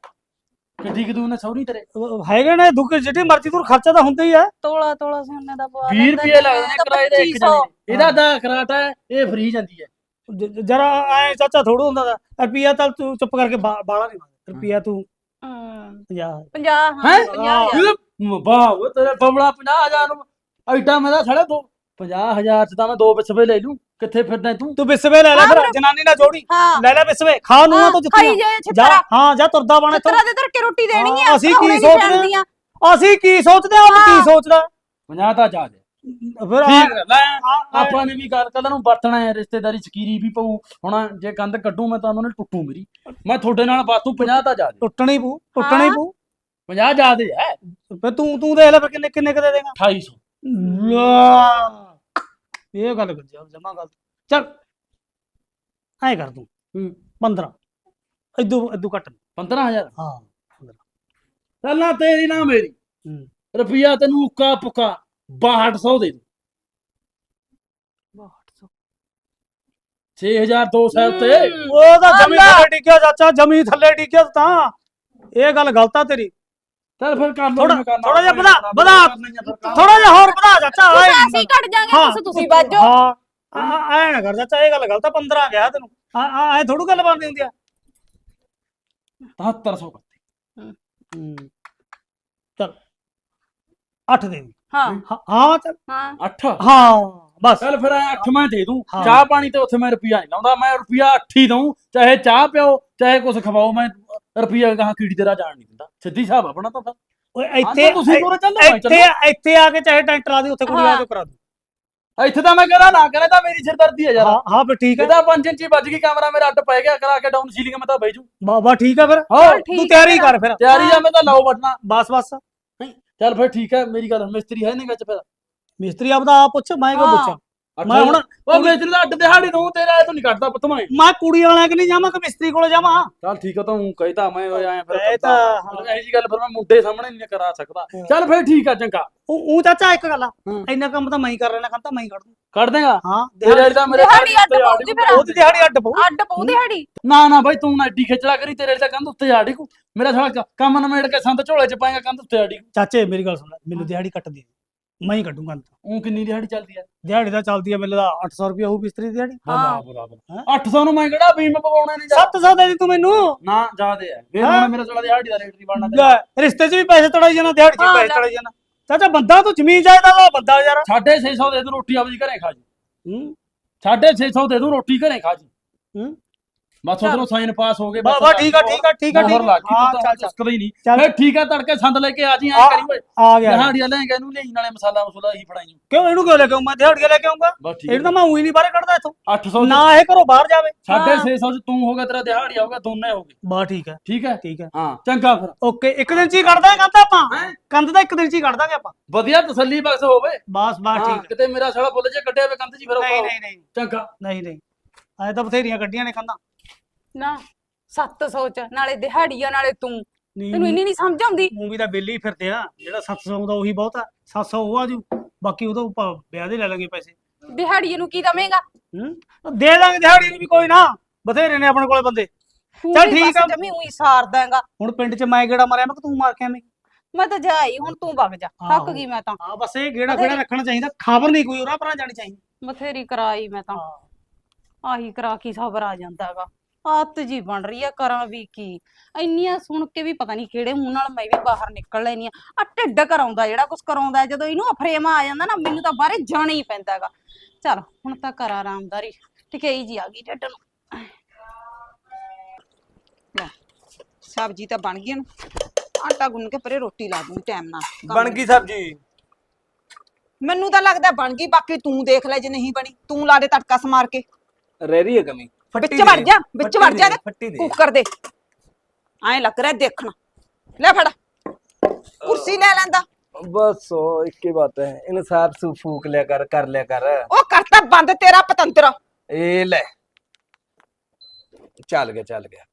Speaker 3: ਕਿੱਡੀ ਕਿਦੂ ਨੇ ਸੌਰੀ ਤੇਰੇ?
Speaker 6: ਉਹ ਹੈਗੇ ਨੇ ਦੁੱਖ ਜਿੱਡੀ ਮਰਜ਼ੀ ਤੂੰ ਖਰਚਾ ਤਾਂ ਹੁੰਦਾ ਹੀ ਹੈ
Speaker 1: ਤੋਲਾ ਤੋਲਾ ਸੋਨੇ ਦਾ ਪਵਾ
Speaker 3: 20 ਰੁਪਏ ਲੱਗਦੇ ਨੇ ਕਿਰਾਏ ਦੇ ਇੱਕ
Speaker 1: 2500
Speaker 3: ਜਣੇ ਇਹਦਾ ਦਾ ਕਰਾਟਾ ਹੈ ਇਹ ਫ੍ਰੀ ਜਾਂਦੀ ਹੈ।
Speaker 6: ਜ- ਜਰਾ ਐ ਚਾਚਾ ਥੋੜੂ ਹੁੰਦਾ ਦਾ। ਰੁਪਿਆ ਤਾਂ ਤੂੰ ਚੁੱਪ ਕਰਕੇ ਬਾ- ਬਾਲਾ ਨਹੀਂ ਰੁਪਿਆ ਤੂੰ।
Speaker 1: ਹਮ,
Speaker 6: 50
Speaker 1: 50
Speaker 3: ਹੈਂ?
Speaker 1: ਹਾਂ? 50000
Speaker 3: ਇਹ ਵਾਹ ਉਹ ਤੇਰੇ ਬਬਲਾ 50000 ਨੂੰ ਐਡਾ ਮੇਰਾ ਸਾਲੇ ਦੋ 50000 ਚ ਤਾਂ ਮੈਂ ਦੋ ਵਿਸਵੇ ਲੈ ਲੂੰ। ਕਿੱਥੇ ਫਿਰਦਾ ਤੂੰ?
Speaker 6: ਤੂੰ ਬਿਸਵੇ ਲੈ ਲੈ ਫਿਰ ਜਨਾਨੀ ਨਾਲ ਜੋੜੀ।
Speaker 1: ਹਾਂ।
Speaker 6: ਲੈ ਲੈ ਬਿਸਵੇ ਖਾ ਨੂੰ ਆ ਤੂੰ
Speaker 1: ਖਾਈ
Speaker 6: ਜੁੱਤੀਆਂ।
Speaker 1: ਜਾਏ
Speaker 6: ਜਾ
Speaker 1: ਛਿੱਤਰਾ।
Speaker 6: ਹਾਂ ਜਾ ਤੁਰਦਾ ਬਣ ਇੱਥੋਂ।
Speaker 1: ਛਿੱਤਰਾ ਦੇ ਧਰ ਕੇ ਰੋਟੀ ਦੇਣੀ
Speaker 6: ਹਾਂ,
Speaker 1: ਆ
Speaker 6: ਅਸੀਂ ਕੀ
Speaker 1: ਨੀ
Speaker 6: ਸੋਚਦੇ? ਆ? ਅਸੀਂ ਕੀ ਸੋਚਦੇ ਆ ਉਹ ਕੀ
Speaker 1: ਹਾਂ।
Speaker 6: ਸੋਚਦਾ?
Speaker 3: 50 ਤਾਂ ਜਾ ਦੇ।
Speaker 6: ਫਿਰ ਆ-
Speaker 3: ਠੀਕ ਹੈ, ਲੈ
Speaker 6: ਆ-
Speaker 3: ਆਪਾਂ ਨੇ ਵੀ ਗੱਲ ਕੱਲ ਨੂੰ ਵਰਤਣਾ ਹੈ ਰਿਸ਼ਤੇਦਾਰੀ ਸਕੀਰੀ ਵੀ ਪਊ। ਹੁਣ ਜੇ ਕੰਧ ਕੱਢੂ ਮੈਂ ਤਾਂ ਉਹਨਾਂ ਨੇ ਟੁੱਟੂ ਮੇਰੀ। ਮੈਂ ਤੁਹਾਡੇ ਨਾਲ ਬਾਤੂ 50 ਤਾਂ ਜਾ ਦੇ
Speaker 6: ਟੁੱਟਣੀ ਪੂ ਟੁੱਟਣੀ
Speaker 1: ਹਾਂ।
Speaker 6: ਪੂ
Speaker 3: 50 ਜਾ ਦੇ ਹੈ।
Speaker 6: ਫਿਰ ਤੂੰ ਤੂੰ ਦੇਖ ਲੈ ਫਿਰ ਕਿੰਨੇ ਕਿੰਨੇ ਕਦੇ ਦੇਗਾ।
Speaker 3: 2800
Speaker 6: ਇਹ ਗੱਲ ਕਰ ਜਾ ਜਮਾ ਗੱਲ ਚੱਲ ਐ ਕਰ ਤੂੰ।
Speaker 3: ਹੂੰ।
Speaker 6: 15 ਇਦੂ ਇਦੂ ਘੱਟ ਨੀ।
Speaker 3: 15000
Speaker 6: ਹਾਂ
Speaker 3: ਚੱਲ ਨਾ ਤੇਰੀ ਨਾ ਮੇਰੀ।
Speaker 6: ਹੂੰ।
Speaker 3: ਰੁਪਿਆ ਤੈਨੂੰ ਉੱਕਾ ਪੁੱਕਾ 6200 ਦੇ ਦੂੰ 6200 ਉੱਤੇ।
Speaker 6: ਉਹ ਤਾਂ ਜਮੀ ਥੱਲੇ ਡਿੱਗਿਆ ਚਾਚਾ ਜਮੀ ਥੱਲੇ ਡਿੱਗਿਆ ਤਾਂ। ਇਹ ਗੱਲ ਗਲਤ ਆ ਤੇਰੀ।
Speaker 3: ਚੱਲ ਫਿਰ ਕਰ ਲਓ
Speaker 6: ਥੋੜਾ-
Speaker 3: ਜਿਵੇਂ ਕਰਨਾ।
Speaker 6: ਥੋੜਾ ਜਿਹਾ ਵਧਾ- ਵਧਾ। ਥੋੜਾ ਜਿਹਾ ਹੋਰ ਵਧਾ ਚਾਚਾ ਐ
Speaker 1: ਅਸੀਂ ਕੱਢ ਜਾਾਂਗੇ
Speaker 6: ਹਾਂ।
Speaker 1: ਕੁਛ ਤੁਸੀਂ ਬਾਜੋ
Speaker 6: ਹਾਂ। ਆ- ਆ- ਐ ਨਾ ਕਰ ਚਾਚਾ ਇਹ ਗੱਲ ਗਲਤ ਆ 15 ਗਿਆ ਤੈਨੂੰ। ਆ ਆ- ਐ ਥੋੜੂ ਗੱਲ ਬਣਦੀ ਹੁੰਦੀ ਆ।
Speaker 3: 7300
Speaker 6: ਹੂੰ। 8 ਦੇ ਦੀ।
Speaker 1: ਹਾਂ।
Speaker 6: ਹਾਂ ਹਾਂ ਚੱਲ।
Speaker 1: ਹਾਂ।
Speaker 3: 8
Speaker 6: ਹਾਂ ਬਸ।
Speaker 3: ਚੱਲ ਫਿਰ 8 ਮੈਂ ਦੇ ਦੂੰ।
Speaker 6: ਹਾਂ।
Speaker 3: ਚਾਹ ਪਾਣੀ ਤੇ ਉੱਥੇ ਮੈਂ ਰੁਪਿਆ ਨਹੀਂ ਲਾਉਂਦਾ ਮੈਂ ਰੁਪਿਆ 8 ਹੀ ਦਊਂ। ਚਾਹੇ ਚਾਹ ਪਿਓ ਚਾਹੇ ਕੁਝ ਖਵਾਓ ਮੈਂ ਰੁਪਿਆ ਕਹਾਂ ਕੀੜੀ ਤੇਰਾ ਜਾਣ ਨਹੀਂ ਦਿੰਦਾ। ਸਿੱਧੀ ਹਿਸਾਬ ਆਪਣਾ ਤਾਂ ਫਿਰ।
Speaker 6: ਓਏ ਇੱਥੇ
Speaker 3: ਤਾਂ ਤੁਸੀਂ ਪੂਰੇ ਚੱਲੋ ਮੈਂ
Speaker 6: ਇੱਥੇ ਇੱਥੇ ਆ ਕੇ ਚਾਹੇ ਟੈਂਟ ਲਾ ਦੇ ਉੱਥੇ ਕੁੜੀ ਆ ਕੇ ਕਰਾ ਦੂੰ।
Speaker 3: ਇੱਥੇ ਤਾਂ ਮੈਂ ਕਹਦਾ ਨਾ ਕਰੇ ਤਾਂ ਮੇਰੀ ਸਿਰਦਰਦੀ ਹੈ ਯਾਰ।
Speaker 6: ਹਾਂ ਹਾਂ ਫਿਰ ਠੀਕ ਹੈ
Speaker 3: ਇਹਦਾ 5 ਇੰਚੀ ਵੱਜ ਗਈ ਕੈਮਰਾ ਮੇਰਾ ਅੱਡ ਪੈ ਗਿਆ ਕਰਾ ਕੇ ਡਾਊਨ ਸੀਲਿੰਗ ਮੈਂ ਤਾਂ ਬਹਿ ਜੂ
Speaker 6: ਬਾਬਾ ਠੀਕ ਹੈ ਫਿਰ।
Speaker 3: ਹਾਂ।
Speaker 6: ਤੂੰ ਤਿਆਰੀ। ਕਰ ਫਿਰ।
Speaker 3: ਤਿਆਰੀ ਆ ਮੈਂ ਤਾਂ ਲਾਓ ਬਟਨਾ।
Speaker 6: ਬਸ ਬਸ।
Speaker 3: ਚੱਲ ਫਿਰ ਠੀਕ ਹੈ ਮੇਰੀ ਗੱਲ ਮਿਸਤਰੀ ਹੈ ਨਹੀਂ ਵਿੱਚ ਫਿਰ
Speaker 6: ਮਿਸਤਰੀ ਆਪਦਾ ਆਪ ਪੁੱਛ ਮੈਂ ਕਿਉਂ
Speaker 1: ਹਾਂ।
Speaker 6: ਪੁੱਛਾਂ ਮੈਂ ਹੁਣ
Speaker 3: ਉਹ ਮਿਸਤਰੀ ਦਾ ਅੱਡ ਦਿਹਾੜੀ ਦਊਂ ਤੇਰਾ ਇਹ ਤੋਂ ਨਹੀਂ ਕੱਟਦਾ ਪੁੱਤ ਮੈਂ।
Speaker 6: ਮੈਂ ਕੁੜੀ ਵਾਲਿਆਂ ਕਿ ਨਹੀਂ ਜਾਵਾਂ ਕਿ ਮਿਸਤਰੀ ਕੋਲ ਜਾਵਾਂ?
Speaker 3: ਚੱਲ ਠੀਕ ਹੈ ਤਾਂ ਕਹਿਤਾ ਮੈਂ ਆਇਆ ਫਿਰ
Speaker 6: ਇਹ। ਤਾਂ
Speaker 3: ਇਹੋ ਜੀ ਗੱਲ ਫਿਰ ਮੈਂ ਮੁੰਡੇ ਸਾਹਮਣੇ ਨਹੀਂ ਕਰਾ ਸਕਦਾ। ਚੱਲ ਫਿਰ ਠੀਕ ਆ ਚੰਗਾ।
Speaker 6: ਉਹ ਉਹ ਚਾਚਾ ਇੱਕ ਗੱਲ ਆ। ਇੰਨਾ ਕੰਮ ਤਾਂ ਮੈਂ ਹੀ ਕਰ ਲੈਣਾ ਕੰਮ ਤਾਂ ਮੈਂ ਹੀ ਕਰ ਦੂੰ।
Speaker 3: ਕੱਢ ਦੇਗਾ?
Speaker 6: ਹਾਂ
Speaker 3: ਤੇਰੇ ਤਾਂ ਮੇਰੇ
Speaker 1: ਦਿਹਾੜੀ ਅੱਡ ਪਊਗੀ ਫਿਰ।
Speaker 6: ਉਹਦੀ ਦਿਹਾੜੀ ਅੱਡ ਪਊ।
Speaker 1: ਅੱਡ ਪਊ ਦਿਹਾੜੀ।
Speaker 3: ਨਾ ਨਾ ਬਾਈ ਤੂੰ ਨਾ ਐਡੀ ਖੇਚਲਾ ਕਰੀ ਤੇਰੇ ਤਾਂ ਕੰਧ ਉੱਤੇ ਆੜੀ ਕੋ। ਮੇਰਾ ਕ- ਕੰਮ ਨਮੇੜ ਕੇ ਸੰਦ ਝੋਲੇ ਚ ਪਾਏਗਾ ਕੰਧ ਉੱਤੇ ਆੜੀ
Speaker 6: ਚਾਚੇ ਮੇਰੀ ਗੱਲ ਸੁਣ ਲੈ ਮੈਨੂੰ ਦਿਹਾੜੀ ਕੱਟ ਦੇ ਮੈਂ ਹੀ ਕੱਢੂੰਗਾ ਅੰਤ
Speaker 3: ਉਹ ਕਿੰਨੀ ਦਿਹਾੜੀ ਚੱਲਦੀ ਆ?
Speaker 6: ਦਿਹਾੜੀ ਤਾਂ ਚੱਲਦੀ ਆ ਮੈਨੂੰ ਦਾ 800 ਰੁਪਏ ਹੋਊ ਮਿਸਤਰੀ ਦੀ ਦਿਹਾੜੀ।
Speaker 1: ਹਾਂ।
Speaker 6: ਹੈਂ?
Speaker 3: 800 ਨੂੰ ਮੈਂ ਕਿਹੜਾ ਬੀਮ ਪਵਾਉਣਾ ਨਹੀਂ ਜਾ?
Speaker 6: 700 ਦੇ ਦੀ ਤੂੰ ਮੈਨੂੰ।
Speaker 3: ਨਾ ਜਾਦੇ ਆ। ਫੇਰ
Speaker 6: ਹੈਂ?
Speaker 3: ਹੁਣ ਮੇਰਾ ਸਾਲਾ ਦਿਹਾੜੀ ਦਾ ਰੇਟ ਨਹੀਂ ਬਣਨਾ।
Speaker 6: ਲੈ, ਰਿਸ਼ਤੇ 'ਚ ਵੀ ਪੈਸੇ ਤੜਾਈ ਜਾਣਾ ਦਿਹਾੜੀ 'ਚ ਵੀ
Speaker 1: ਹਾਂ,
Speaker 6: ਪੈਸੇ
Speaker 1: ਲੈ।
Speaker 6: ਤੜਾਈ ਜਾਣਾ। ਚਾਚਾ ਬੰਦਾ ਤੂੰ ਜ਼ਮੀਨ ਜਾਇਦਾਦ ਦਾ ਬੰਦਾ ਯਾਰ।
Speaker 3: 650 ਦੇ ਦੂੰ ਰੋਟੀ ਆਪਦੀ ਘਰੇ ਖਾ ਜੀ।
Speaker 6: ਹੂੰ।
Speaker 3: 650 ਦੇ ਦੂੰ ਰੋਟੀ ਘਰੇ ਖਾ ਜੀ।
Speaker 6: ਹੂੰ।
Speaker 3: ਬਸ ਉਧਰੋਂ ਸਾਈਨ ਪਾਸ ਹੋ ਗਏ
Speaker 6: ਬਾ ਬਾ ਠੀਕ ਆ ਠੀਕ ਆ ਠੀਕ ਆ ਠੀਕ
Speaker 3: ਹੋਰ
Speaker 6: ਆ।
Speaker 3: ਲੱਗ ਗਈ ਤੂੰ
Speaker 6: ਚੱਲ
Speaker 3: ਤਾਂ
Speaker 6: ਚੱਲ
Speaker 3: ਚੁਸਕਦਾ ਹੀ ਨਹੀਂ। ਫੇਰ ਠੀਕ ਆ ਤੜਕੇ ਸੰਦ ਲੈ ਕੇ ਆ ਜੀ ਐ ਕਰੀ ਓਏ।
Speaker 6: ਆ ਗਿਆ।
Speaker 3: ਦਿਹਾੜੀਆਂ ਲੈ ਕੇ ਇਹਨੂੰ ਲਈ ਨਾਲੇ ਮਸਾਲਾ ਮਸੂਲਾ ਹੀ ਫੜਾਈ
Speaker 6: ਕਿਉਂ ਇਹਨੂੰ ਕਿਉਂ ਲੈ ਕੇ ਮੈਂ ਦਿਹਾੜੀਆਂ ਲੈ ਕੇ ਆਉਂਗਾ
Speaker 3: ਬਸ ਠੀਕ
Speaker 6: ਇਹਨੂੰ ਤਾਂ ਮੈਂ ਉਹੀ ਨਹੀਂ ਬਾਹਰ ਕੱਢਦਾ ਇੱਥੋਂ।
Speaker 3: 800
Speaker 6: ਨਾ ਇਹ ਘਰੋਂ ਬਾਹਰ ਜਾਵੇ।
Speaker 3: 650 ਚ ਤੂੰ ਹੋ ਗਿਆ ਤੇਰਾ ਦਿਹਾੜੀ ਆਊਗਾ ਦੋਨੇ ਹੋ ਗਏ।
Speaker 6: ਬਾ ਠੀਕ ਹੈ
Speaker 3: ਠੀਕ ਹੈ
Speaker 6: ਠੀਕ ਹੈ
Speaker 3: ਹਾਂ। ਚੰਗਾ ਫਿਰ।
Speaker 6: ਓਕੇ ਇੱਕ ਦਿਨ 'ਚ ਹੀ ਕੱਢ ਦਾਂਗੇ ਕੰਧ ਆਪਾਂ? ਕੰਧ ਤਾਂ ਇੱਕ ਦਿਨ 'ਚ ਹੀ ਕੱਢ ਦਾਂਗੇ ਆਪਾਂ।
Speaker 3: ਵਧੀਆ ਤਸੱਲੀ ਬਖਸ਼ ਹੋਵੇ।
Speaker 6: ਬਸ ਬਸ ਠੀਕ
Speaker 3: ਕਿਤੇ ਮੇਰਾ ਸਾਲਾ ਫੁੱਲ ਜੇ ਕੱਢਿਆ ਵੇ ਕੰਧ ਜੀ ਫਿਰ।
Speaker 6: ਨਹੀਂ ਨਹੀਂ ਨਹੀਂ।
Speaker 3: ਚੰਗਾ।
Speaker 6: ਨਹੀਂ ਨਹੀਂ। ਐ ਤਾਂ ਬਥੇਰੀਆਂ ਗੱਡੀਆਂ ਨੇ ਕੰਧਾਂ।
Speaker 1: ਨਾ 700 ਚ ਨਾਲੇ ਦਿਹਾੜੀਆਂ ਨਾਲੇ ਤੂੰ। ਤੈਨੂੰ ਇੰਨੀ ਨਹੀਂ ਸਮਝ ਆਉਂਦੀ?
Speaker 6: ਮੂਵੀ ਦਾ ਬਿੱਲ ਹੀ ਫਿਰਦੇ ਆ ਜਿਹੜਾ 700 ਦਾ ਉਹੀ ਬਹੁਤ ਆ 700 ਉਹ ਆਜੂ ਬਾਕੀ ਉਹ ਤੋਂ ਵਿਆਹ ਦੇ ਲੈ ਲਾਂਗੇ ਪੈਸੇ।
Speaker 1: ਦਿਹਾੜੀਏ ਨੂੰ ਕੀ ਦਵੇਂਗਾ?
Speaker 6: ਹੂੰ? ਦੇ ਦਾਂਗੇ ਦਿਹਾੜੀ ਨੂੰ ਵੀ ਕੋਈ ਨਾ ਬਥੇਰੇ ਨੇ ਆਪਣੇ ਕੋਲੇ ਬੰਦੇ। ਚੱਲ ਠੀਕ ਆ।
Speaker 1: ਜਮੀ ਉਹੀ ਸਾਰ ਦਾਂਗਾ
Speaker 6: ਹੁਣ ਪਿੰਡ 'ਚ ਮੈਂ ਗੇੜਾ ਮਾਰਿਆ ਮੈਂ ਕਿ ਤੂੰ ਮਾਰ ਕੇ ਆਵੇਂ
Speaker 1: ਮੈਂ ਤਾਂ ਜਾਈ ਹੁਣ ਤੂੰ ਵਗ ਜਾ ਥੱਕ। ਗਈ ਮੈਂ ਤਾਂ।
Speaker 6: ਹਾਂ ਬਸ ਇਹ ਗੇੜਾ ਗੇੜਾ ਰੱਖਣਾ ਚਾਹੀਦਾ ਖਬਰ ਨਹੀਂ ਕੋਈ ਉਹਨਾਂ ਪਰਾਂ ਜਾਣੀ ਚਾਹੀਦੀ।
Speaker 1: ਬਥੇਰੀ ਕਰਾਈ ਮੈਂ ਤਾਂ। ਆਹੀ ਕਰਾ ਕੀ ਖਬਰ ਆ ਜਾਂਦਾਗਾ। ਆਤ ਜੀ ਬਣ ਰਹੀ ਆ ਕਰਾਂ ਵੀ ਕੀ। ਇੰਨੀਆਂ ਸੁਣ ਕੇ ਵੀ ਪਤਾ ਨਹੀਂ ਕਿਹੜੇ ਮੂੰਹ ਨਾਲ ਮੈਂ ਵੀ ਬਾਹਰ ਨਿਕਲ ਲੈਨੀ ਆ। ਆ ਢਿੱਡ ਕਰਾਉਂਦਾ ਜਿਹੜਾ ਕੁਝ ਕਰਾਉਂਦਾ ਜਦੋਂ ਇਹਨੂੰ ਅਫਰੇਮਾ ਆ ਜਾਂਦਾ ਨਾ ਮੈਨੂੰ ਤਾਂ ਬਾਹਰੇ ਜਾਣਾ ਹੀ ਪੈਂਦਾਗਾ ਚਲ ਹੁਣ ਤਾਂ ਕਰ ਆਰਾਮਦਾਰੀ ਟਿਕਾਈ ਜੀ ਆ ਗਈ ਢਿੱਡ ਨੂੰ।
Speaker 4: ਸਬਜ਼ੀ ਤਾਂ ਬਣ ਗਈ ਨਾ। ਆਟਾ ਗੁੰਨ ਕੇ ਪਰੇ ਰੋਟੀ ਲਾ ਦੂੰ ਟਾਈਮ ਨਾਲ। ਕੰਮ
Speaker 8: ਬਣ ਗਈ ਸਬਜੀ?
Speaker 4: ਮੈਨੂੰ ਤਾਂ ਲੱਗਦਾ ਬਣ ਗਈ ਬਾਕੀ ਤੂੰ ਦੇਖ ਲੈ ਜੇ ਨਹੀਂ ਬਣੀ। ਤੂੰ ਲਾ ਦੇ ਤੜਕਾ ਸਮਾਰ ਕੇ।
Speaker 8: ਰਹਿ ਰਹੀ ਹੈ ਕਮੀ।
Speaker 4: ਵਿੱਚ ਵੜ ਜਾ ਵਿੱਚ ਵੜ ਜਾ
Speaker 8: ਫੱਟੀ ਦੇ
Speaker 4: ਕੁੱਕਰ ਦੇ। ਐਂ ਲੱਗ ਰਿਹਾ ਦੇਖਣਾ। ਲੈ ਫੜ। ਕੁਰਸੀ ਲੈ ਲੈਂਦਾ।
Speaker 8: ਬਸ ਉਹ ਇੱਕ ਹੀ ਬਾਤ ਹੈ ਇਹਨੂੰ ਸਾਫ਼ ਸੂ ਫੂਕ ਲਿਆ ਕਰ ਕਰ ਲਿਆ ਕਰ।
Speaker 4: ਉਹ ਕਰਤਾ ਬੰਦ ਤੇਰਾ ਪਤੰਤਰ
Speaker 8: ਇਹ ਲੈ। ਚੱਲ ਗਿਆ ਚੱਲ ਗਿਆ।